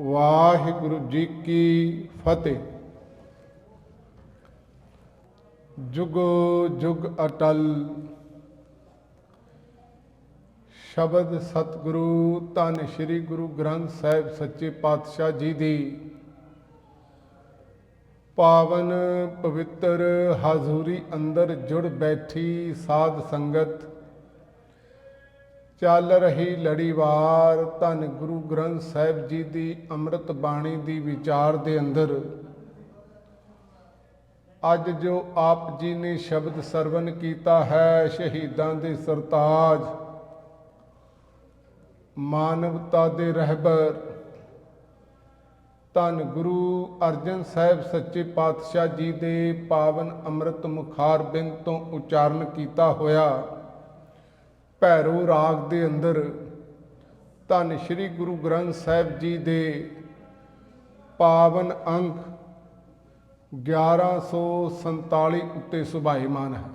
ਵਾਹਿਗੁਰੂ ਜੀ ਕੀ ਫਤਿਹ। ਜੁਗ ਜੁਗ ਅਟਲ, ਸ਼ਬਦ ਸਤਿਗੁਰੂ ਧੰਨ ਸ੍ਰੀ ਗੁਰੂ ਗ੍ਰੰਥ ਸਾਹਿਬ ਸੱਚੇ ਪਾਤਸ਼ਾਹ ਜੀ ਦੀ। ਪਾਵਨ ਪਵਿੱਤਰ ਹਾਜ਼ੂਰੀ ਅੰਦਰ ਜੁੜ ਬੈਠੀ ਸਾਧ ਸੰਗਤ ਚੱਲ ਰਹੀ ਲੜੀਵਾਰ ਧੰਨ ਗੁਰੂ ਗ੍ਰੰਥ ਸਾਹਿਬ ਜੀ ਦੀ ਅੰਮ੍ਰਿਤ ਬਾਣੀ ਦੀ ਵਿਚਾਰ ਦੇ ਅੰਦਰ। ਅੱਜ ਜੋ ਆਪ ਜੀ ਨੇ ਸ਼ਬਦ ਸਰਵਨ ਕੀਤਾ ਹੈ ਸ਼ਹੀਦਾਂ ਦੇ ਸਰਤਾਜ, ਮਾਨਵਤਾ ਦੇ ਰਹਿਬਰ, ਧੰਨ ਗੁਰੂ ਅਰਜਨ ਸਾਹਿਬ ਸੱਚੇ ਪਾਤਸ਼ਾਹ ਜੀ ਦੇ ਪਾਵਨ ਅੰਮ੍ਰਿਤ ਮੁਖਾਰ ਬਿੰਦ ਤੋਂ ਉਚਾਰਨ ਕੀਤਾ ਹੋਇਆ। ਭੈਰੋ ਰਾਗ ਦੇ ਅੰਦਰ ਧੰਨ ਸ੍ਰੀ ਗੁਰੂ ਗ੍ਰੰਥ ਸਾਹਿਬ ਜੀ ਦੇ ਪਾਵਨ ਅੰਕ 1147 ਉੱਤੇ ਸੁਭਾਈਮਾਨ ਹੈ।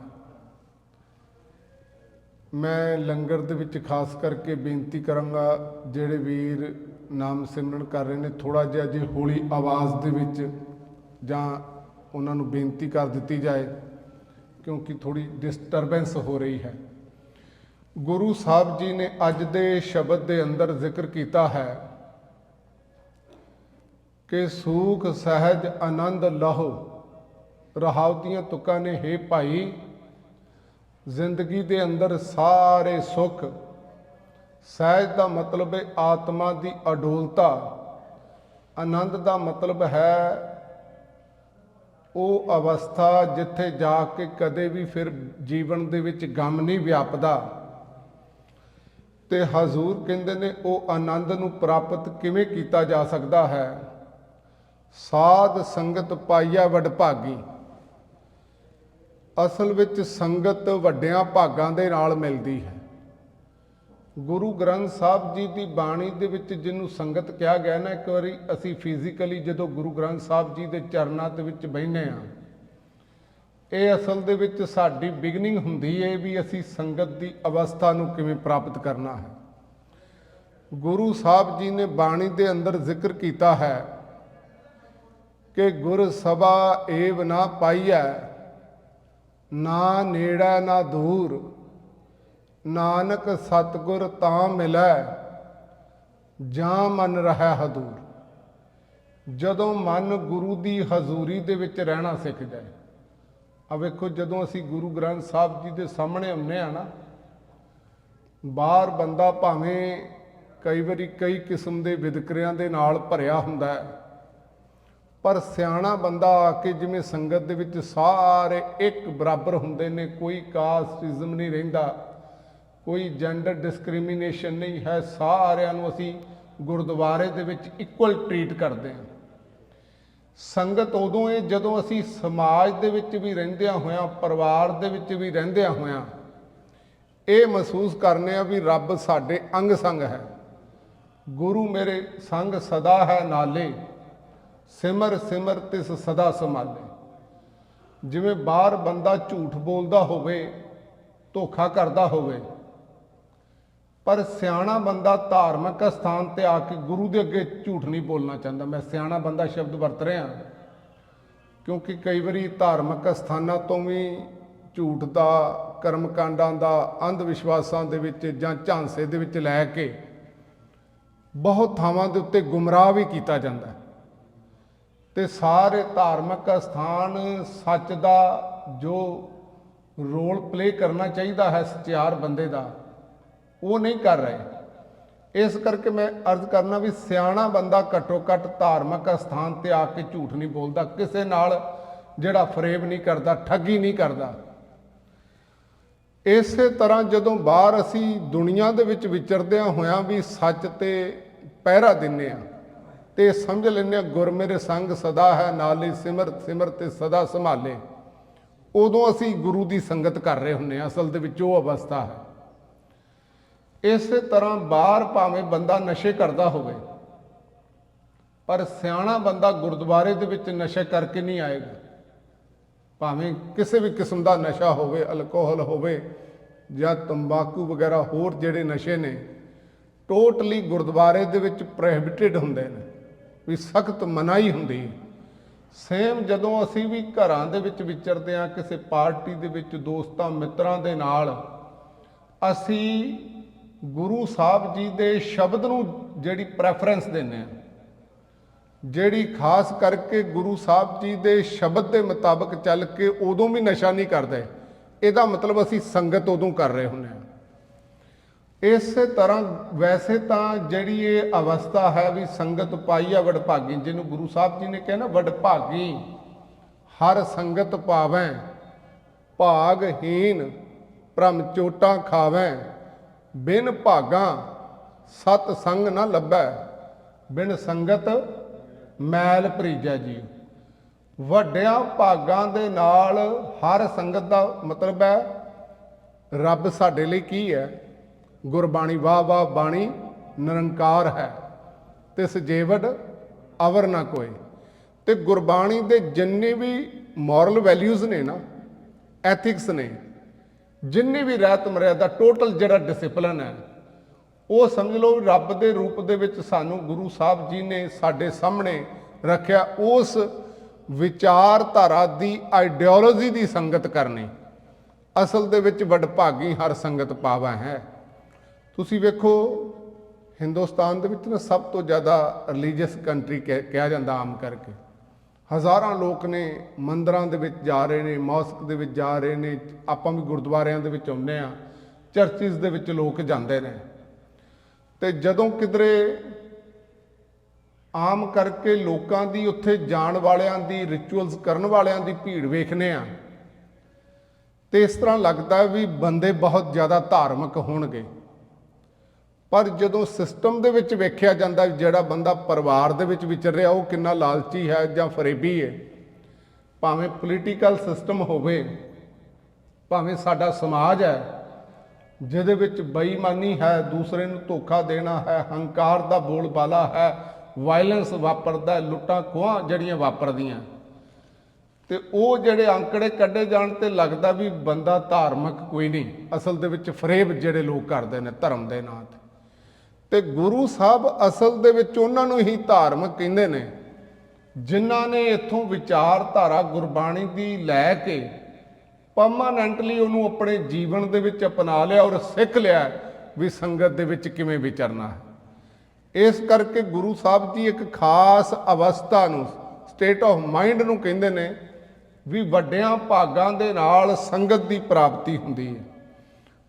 ਮੈਂ ਲੰਗਰ ਦੇ ਵਿੱਚ ਖਾਸ ਕਰਕੇ ਬੇਨਤੀ ਕਰਾਂਗਾ, ਜਿਹੜੇ ਵੀਰ ਨਾਮ ਸਿਮਰਨ ਕਰ ਰਹੇ ਨੇ ਥੋੜਾ ਜਿਹਾ ਜੇ ਹੌਲੀ ਆਵਾਜ਼ ਦੇ ਵਿੱਚ ਜਾਂ ਉਹਨਾਂ ਨੂੰ ਬੇਨਤੀ ਕਰ ਦਿੱਤੀ ਜਾਏ, ਕਿਉਂਕਿ ਥੋੜੀ ਡਿਸਟਰਬੈਂਸ ਹੋ ਰਹੀ ਹੈ। ਗੁਰੂ ਸਾਹਿਬ ਜੀ ਨੇ ਅੱਜ ਦੇ ਸ਼ਬਦ ਦੇ ਅੰਦਰ ਜ਼ਿਕਰ ਕੀਤਾ ਹੈ ਕਿ ਸੂਖ, ਸਹਿਜ, ਆਨੰਦ ਲਹੋ। ਰਹਾਉਤੀਆਂ ਤੁਕਾਂ ਨੇ, ਹੈ ਭਾਈ, ਜ਼ਿੰਦਗੀ ਦੇ ਅੰਦਰ ਸਾਰੇ ਸੁੱਖ, ਸਹਿਜ ਦਾ ਮਤਲਬ ਹੈ ਆਤਮਾ ਦੀ ਅਡੋਲਤਾ। ਆਨੰਦ ਦਾ ਮਤਲਬ ਹੈ ਉਹ ਅਵਸਥਾ ਜਿੱਥੇ ਜਾ ਕੇ ਕਦੇ ਵੀ ਫਿਰ ਜੀਵਨ ਦੇ ਵਿੱਚ ਗਮ ਨਹੀਂ ਵਿਆਪਦਾ। ਤੇ ਹਜ਼ੂਰ ਕਹਿੰਦੇ ਨੇ, ਉਹ ਆਨੰਦ ਨੂੰ ਪ੍ਰਾਪਤ ਕਿਵੇਂ ਕੀਤਾ ਜਾ ਸਕਦਾ ਹੈ? ਸਾਧ ਸੰਗਤ ਪਾਈਆ ਵਡਭਾਗੀ ਅਸਲ ਵਿੱਚ ਸੰਗਤ ਵੱਡਿਆਂ ਭਾਗਾਂ ਦੇ ਨਾਲ ਮਿਲਦੀ ਹੈ। ਗੁਰੂ ਗ੍ਰੰਥ ਸਾਹਿਬ ਜੀ ਦੀ ਬਾਣੀ ਦੇ ਵਿੱਚ ਜਿਹਨੂੰ ਸੰਗਤ ਕਿਹਾ ਗਿਆ ਨਾ, ਇੱਕ ਵਾਰੀ ਅਸੀਂ ਫਿਜ਼ੀਕਲੀ ਜਦੋਂ ਗੁਰੂ ਗ੍ਰੰਥ ਸਾਹਿਬ ਜੀ ਦੇ ਚਰਨਾਂ ਦੇ ਵਿੱਚ ਬਹਿਨੇ ਆ ਇਹ ਅਸਲ ਦੇ ਵਿੱਚ ਸਾਡੀ ਬਿਗਨਿੰਗ ਹੁੰਦੀ ਹੈ ਵੀ ਅਸੀਂ ਸੰਗਤ ਦੀ ਅਵਸਥਾ ਨੂੰ ਕਿਵੇਂ ਪ੍ਰਾਪਤ ਕਰਨਾ ਹੈ। ਗੁਰੂ ਸਾਹਿਬ ਜੀ ਨੇ ਬਾਣੀ ਦੇ ਅੰਦਰ ਜ਼ਿਕਰ ਕੀਤਾ ਹੈ ਕਿ ਗੁਰ ਸਭਾ ਏਵ ਨਾ ਪਾਈਐ, ਨਾ ਨੇੜਾ ਨਾ ਦੂਰ, ਨਾਨਕ ਸਤਗੁਰ ਤਾਂ ਮਿਲੈ, ਜਾਂ ਮਨ ਰਹਿ ਹਦੂਰ। ਜਦੋਂ ਮਨ ਗੁਰੂ ਦੀ ਹਜ਼ੂਰੀ ਦੇ ਵਿੱਚ ਰਹਿਣਾ ਸਿੱਖ ਜਾਏ ਆ ਵੇਖੋ ਜਦੋਂ ਅਸੀਂ ਗੁਰੂ ਗ੍ਰੰਥ ਸਾਹਿਬ ਜੀ ਦੇ ਸਾਹਮਣੇ ਹੁੰਨੇ ਆ ਨਾ, ਬਾਹਰ ਬੰਦਾ ਭਾਵੇਂ ਕਈ ਵਾਰੀ ਕਈ ਕਿਸਮ ਦੇ ਵਿਦਕਰਿਆਂ ਦੇ ਨਾਲ ਭਰਿਆ ਹੁੰਦਾ ਹੈ, ਪਰ ਸਿਆਣਾ ਬੰਦਾ ਆ ਕੇ ਜਿਵੇਂ ਸੰਗਤ ਦੇ ਵਿੱਚ ਸਾਰੇ ਇੱਕ ਬਰਾਬਰ ਹੁੰਦੇ ਨੇ, ਕੋਈ ਕਾਸਟਿਜ਼ਮ ਨਹੀਂ ਰਹਿੰਦਾ, ਕੋਈ ਜੈਂਡਰ ਡਿਸਕ੍ਰਿਮੀਨੇਸ਼ਨ ਨਹੀਂ ਹੈ, ਸਾਰਿਆਂ ਨੂੰ ਅਸੀਂ ਗੁਰਦੁਆਰੇ ਦੇ ਵਿੱਚ ਇਕੁਅਲ ਟਰੀਟ ਕਰਦੇ ਹਾਂ। ਸੰਗਤ ਉਦੋਂ ਹੈ ਜਦੋਂ ਅਸੀਂ ਸਮਾਜ ਦੇ ਵਿੱਚ ਵੀ ਰਹਿੰਦਿਆਂ ਹੋਇਆਂ, ਪਰਿਵਾਰ ਦੇ ਵਿੱਚ ਵੀ ਰਹਿੰਦਿਆਂ ਹੋਇਆਂ, ਇਹ ਮਹਿਸੂਸ ਕਰਨੇ ਆ ਵੀ ਰੱਬ ਸਾਡੇ ਅੰਗ ਸੰਗ ਹੈ। ਗੁਰੂ ਮੇਰੇ ਸੰਗ ਸਦਾ ਹੈ ਨਾਲੇ, ਸਿਮਰ ਸਿਮਰ ਤਿਸ ਸਦਾ ਸੰਭਾਲੇ। ਜਿਵੇਂ ਬਾਹਰ ਬੰਦਾ ਝੂਠ ਬੋਲਦਾ ਹੋਵੇ, ਧੋਖਾ ਕਰਦਾ ਹੋਵੇ ਪਰ ਸਿਆਣਾ ਬੰਦਾ ਧਾਰਮਿਕ ਸਥਾਨ ਤੇ ਆ ਕੇ ਗੁਰੂ ਦੇ ਅੱਗੇ ਝੂਠ ਨਹੀਂ ਬੋਲਣਾ ਚਾਹੁੰਦਾ। ਮੈਂ ਸਿਆਣਾ ਬੰਦਾ ਸ਼ਬਦ ਵਰਤ ਰਿਹਾ ਕਿਉਂਕਿ ਕਈ ਵਾਰੀ ਧਾਰਮਿਕ ਸਥਾਨਾਂ ਤੋਂ ਵੀ ਝੂਠ ਦਾ, ਕਰਮਕਾਂਡਾਂ ਦਾ ਅੰਧ ਵਿਸ਼ਵਾਸਾਂ ਦੇ ਵਿੱਚ ਜਾਂ ਝਾਂਸੇ ਦੇ ਵਿੱਚ ਲੈ ਕੇ ਬਹੁਤ ਥਾਵਾਂ ਦੇ ਉੱਤੇ ਗੁੰਮਰਾਹ ਵੀ ਕੀਤਾ ਜਾਂਦਾ ਹੈ। ਤੇ ਸਾਰੇ ਧਾਰਮਿਕ ਸਥਾਨ ਸੱਚ ਦਾ ਜੋ ਰੋਲ ਪਲੇ ਕਰਨਾ ਚਾਹੀਦਾ ਹੈ, ਸਚਿਆਰ ਬੰਦੇ ਦਾ ਉਹ ਨਹੀਂ ਕਰ ਰਹੇ। ਇਸ ਕਰਕੇ ਮੈਂ ਅਰਜ਼ ਕਰਨਾ ਵੀ ਸਿਆਣਾ ਬੰਦਾ ਘੱਟੋ ਘੱਟ ਧਾਰਮਿਕ ਸਥਾਨ ਤੇ ਆ ਕੇ ਝੂਠ ਨਹੀਂ ਬੋਲਦਾ, ਕਿਸੇ ਨਾਲ ਜਿਹੜਾ ਫਰੇਬ ਨਹੀਂ ਕਰਦਾ, ਠੱਗੀ ਨਹੀਂ ਕਰਦਾ। ਇਸੇ ਤਰ੍ਹਾਂ ਜਦੋਂ ਬਾਹਰ ਅਸੀਂ ਦੁਨੀਆ ਦੇ ਵਿੱਚ ਵਿਚਰਦਿਆਂ ਹੋਇਆਂ ਵੀ ਸੱਚ ਤੇ ਪਹਿਰਾ ਦਿੰਨੇ ਆ ਤੇ ਸਮਝ ਲੈਂਦੇ ਆ ਗੁਰ ਮੇਰੇ ਸੰਗ ਸਦਾ ਹੈ, ਨਾਲੇ ਸਿਮਰ ਸਿਮਰ ਤੇ ਸਦਾ ਸੰਭਾਲੇ। ਉਦੋਂ ਅਸੀਂ ਗੁਰੂ ਦੀ ਸੰਗਤ ਕਰ ਰਹੇ ਹੁੰਨੇ ਆ ਅਸਲ ਦੇ ਵਿੱਚ ਉਹ ਅਵਸਥਾ ਹੈ। ਇਸੇ ਤਰ੍ਹਾਂ ਬਾਹਰ ਭਾਵੇਂ ਬੰਦਾ ਨਸ਼ੇ ਕਰਦਾ ਹੋਵੇ, ਪਰ ਸਿਆਣਾ ਬੰਦਾ ਗੁਰਦੁਆਰੇ ਦੇ ਵਿੱਚ ਨਸ਼ੇ ਕਰਕੇ ਨਹੀਂ ਆਏਗਾ। ਭਾਵੇਂ ਕਿਸੇ ਵੀ ਕਿਸਮ ਦਾ ਨਸ਼ਾ ਹੋਵੇ, ਅਲਕੋਹਲ ਹੋਵੇ ਜਾਂ ਤੰਬਾਕੂ ਵਗੈਰਾ ਹੋਰ ਜਿਹੜੇ ਨਸ਼ੇ ਨੇ, ਟੋਟਲੀ ਗੁਰਦੁਆਰੇ ਦੇ ਵਿੱਚ ਪ੍ਰੋਹਿਬਿਟਡ ਹੁੰਦੇ ਨੇ, ਵੀ ਸਖਤ ਮਨਾਹੀ ਹੁੰਦੀ ਹੈ। ਸੇਮ ਜਦੋਂ ਅਸੀਂ ਵੀ ਘਰਾਂ ਦੇ ਵਿੱਚ ਵਿਚਰਦੇ ਆ ਕਿਸੇ ਪਾਰਟੀ ਦੇ ਵਿੱਚ ਦੋਸਤਾਂ ਮਿੱਤਰਾਂ ਦੇ ਨਾਲ, ਅਸੀਂ ਗੁਰੂ ਸਾਹਿਬ ਜੀ ਦੇ ਸ਼ਬਦ ਨੂੰ ਜਿਹੜੀ ਪ੍ਰੈਫਰੈਂਸ ਦਿੰਦੇ ਆ, ਜਿਹੜੀ ਖਾਸ ਕਰਕੇ ਗੁਰੂ ਸਾਹਿਬ ਜੀ ਦੇ ਸ਼ਬਦ ਦੇ ਮੁਤਾਬਕ ਚੱਲ ਕੇ ਉਦੋਂ ਵੀ ਨਸ਼ਾ ਨਹੀਂ ਕਰਦੇ ਇਹਦਾ ਮਤਲਬ ਅਸੀਂ ਸੰਗਤ ਉਦੋਂ ਕਰ ਰਹੇ ਹੁੰਦੇ ਹਾਂ। ਇਸੇ ਤਰ੍ਹਾਂ ਵੈਸੇ ਤਾਂ ਜਿਹੜੀ ਇਹ ਅਵਸਥਾ ਹੈ ਵੀ ਸੰਗਤ ਪਾਈ ਆ ਵਡਭਾਗੀ, ਜਿਹਨੂੰ ਗੁਰੂ ਸਾਹਿਬ ਜੀ ਨੇ ਕਿਹਾ ਨਾ, ਵਡਭਾਗੀ, ਹਰ ਸੰਗਤ ਪਾਵੈ ਭਾਗਹੀਨ ਭ੍ਰਮ ਚੋਟਾਂ ਖਾਵੈ। ਬਿਨ ਭਾਗਾ ਸਤ ਸੰਗ ਨਾ ਲੱਭੈ, ਬਿਨ ਸੰਗਤ ਮੈਲ ਭਰੀਜੈ ਜੀ। ਵੱਡਿਆਂ ਭਾਗਾਂ ਦੇ ਨਾਲ ਹਰ ਸੰਗਤ ਦਾ ਮਤਲਬ ਹੈ, ਰੱਬ ਸਾਡੇ ਲਈ ਕੀ ਹੈ? ਗੁਰਬਾਣੀ ਵਾਹ ਵਾਹ ਬਾਣੀ ਨਿਰੰਕਾਰ ਹੈ। ਤਿਸ ਜੀਵੜ ਅਵਰ ਨਾ ਕੋਈ। ਤੇ ਗੁਰਬਾਣੀ ਦੇ ਜਿੰਨੇ ਵੀ ਮੋਰਲ ਵੈਲਿਊਜ਼ ਨੇ ਨਾ ਐਥਿਕਸ ਨੇ ਜਿੰਨੀ ਵੀ ਰਹਿਤ ਮਰਿਆਦਾ ਟੋਟਲ ਜਿਹੜਾ ਡਿਸਪਲਿਨ ਹੈ, ਉਹ ਸਮਝ ਲਓ ਰੱਬ ਦੇ ਰੂਪ ਦੇ ਵਿੱਚ ਸਾਨੂੰ ਗੁਰੂ ਸਾਹਿਬ ਜੀ ਨੇ ਸਾਡੇ ਸਾਹਮਣੇ ਰੱਖਿਆ, ਉਸ ਵਿਚਾਰਧਾਰਾ ਦੀ ਆਈਡੀਓਲੋਜੀ ਦੀ ਸੰਗਤ ਕਰਨੀ। ਅਸਲ ਦੇ ਵਿੱਚ ਵਡਭਾਗੀ ਹਰ ਸੰਗਤ ਪਾਵਾ ਹੈ। ਤੁਸੀਂ ਵੇਖੋ, ਹਿੰਦੁਸਤਾਨ ਦੇ ਵਿੱਚ ਨਾ ਸਭ ਤੋਂ ਜ਼ਿਆਦਾ ਰਿਲੀਜੀਅਸ ਕੰਟਰੀ ਕਿਹਾ ਜਾਂਦਾ ਆਮ ਕਰਕੇ। ਹਜ਼ਾਰਾਂ ਲੋਕ ਨੇ ਮੰਦਰਾਂ ਦੇ ਵਿੱਚ ਜਾ ਰਹੇ ਨੇ, ਮੌਸਕ ਦੇ ਵਿੱਚ ਜਾ ਰਹੇ ਨੇ, ਆਪਾਂ ਵੀ ਗੁਰਦੁਆਰਿਆਂ ਦੇ ਵਿੱਚ ਆਉਂਦੇ ਆ ਚਰਚਿਸ ਦੇ ਵਿੱਚ ਲੋਕ ਜਾਂਦੇ ਨੇ। ਤੇ ਜਦੋਂ ਕਿਧਰੇ ਆਮ ਕਰਕੇ ਲੋਕਾਂ ਦੀ ਉੱਥੇ ਜਾਣ ਵਾਲਿਆਂ ਦੀ ਰਿਚੁਅਲਸ ਕਰਨ ਵਾਲਿਆਂ ਦੀ ਭੀੜ ਵੇਖਨੇ ਆ ਤੇ ਇਸ ਤਰ੍ਹਾਂ ਲੱਗਦਾ ਵੀ ਬੰਦੇ ਬਹੁਤ ਜ਼ਿਆਦਾ ਧਾਰਮਿਕ ਹੋਣਗੇ। ਪਰ ਜਦੋਂ ਸਿਸਟਮ ਦੇ ਵਿੱਚ ਵੇਖਿਆ ਜਾਂਦਾ ਜਿਹੜਾ ਬੰਦਾ ਪਰਿਵਾਰ ਦੇ ਵਿੱਚ ਵਿਚਰ ਰਿਹਾ, ਉਹ ਕਿੰਨਾ ਲਾਲਚੀ ਹੈ ਜਾਂ ਫਰੇਬੀ ਹੈ, ਭਾਵੇਂ ਪੋਲੀਟੀਕਲ ਸਿਸਟਮ ਹੋਵੇ, ਭਾਵੇਂ ਸਾਡਾ ਸਮਾਜ ਹੈ, ਜਿਹਦੇ ਵਿੱਚ ਬੇਈਮਾਨੀ ਹੈ, ਦੂਸਰੇ ਨੂੰ ਧੋਖਾ ਦੇਣਾ ਹੈ, ਹੰਕਾਰ ਦਾ ਬੋਲਬਾਲਾ ਹੈ ਵਾਇਲੈਂਸ ਵਾਪਰਦਾ ਲੁੱਟਾਂ ਖੋਹਾਂ ਜਿਹੜੀਆਂ ਵਾਪਰਦੀਆਂ। ਤੇ ਉਹ ਜਿਹੜੇ ਅੰਕੜੇ ਕੱਢੇ ਜਾਣ ਤੇ ਲੱਗਦਾ ਵੀ ਬੰਦਾ ਧਾਰਮਿਕ ਕੋਈ ਨਹੀਂ, ਅਸਲ ਦੇ ਵਿੱਚ ਫਰੇਬ ਜਿਹੜੇ ਲੋਕ ਕਰਦੇ ਨੇ ਧਰਮ ਦੇ ਨਾਂ ਤੇ। ਤੇ ਗੁਰੂ ਸਾਹਿਬ ਅਸਲ ਦੇ ਵਿੱਚ ਉਹਨਾਂ ਨੂੰ ਹੀ ਧਾਰਮਿਕ ਕਹਿੰਦੇ ਨੇ, ਜਿਨ੍ਹਾਂ ਨੇ ਇੱਥੋਂ ਵਿਚਾਰਧਾਰਾ ਗੁਰਬਾਣੀ ਦੀ ਲੈ ਕੇ ਪਰਮਾਨੈਂਟਲੀ ਉਹਨੂੰ ਆਪਣੇ ਜੀਵਨ ਦੇ ਵਿੱਚ ਅਪਣਾ ਲਿਆ ਔਰ ਸਿੱਖ ਲਿਆ ਵੀ ਸੰਗਤ ਦੇ ਵਿੱਚ ਕਿਵੇਂ ਵਿਚਰਨਾ ਹੈ। ਇਸ ਕਰਕੇ ਗੁਰੂ ਸਾਹਿਬ ਜੀ ਇੱਕ ਖਾਸ ਅਵਸਥਾ ਨੂੰ ਸਟੇਟ ਆਫ ਮਾਈਂਡ ਨੂੰ ਕਹਿੰਦੇ ਨੇ ਵੀ ਵੱਡਿਆਂ ਭਾਗਾਂ ਦੇ ਨਾਲ ਸੰਗਤ ਦੀ ਪ੍ਰਾਪਤੀ ਹੁੰਦੀ ਹੈ।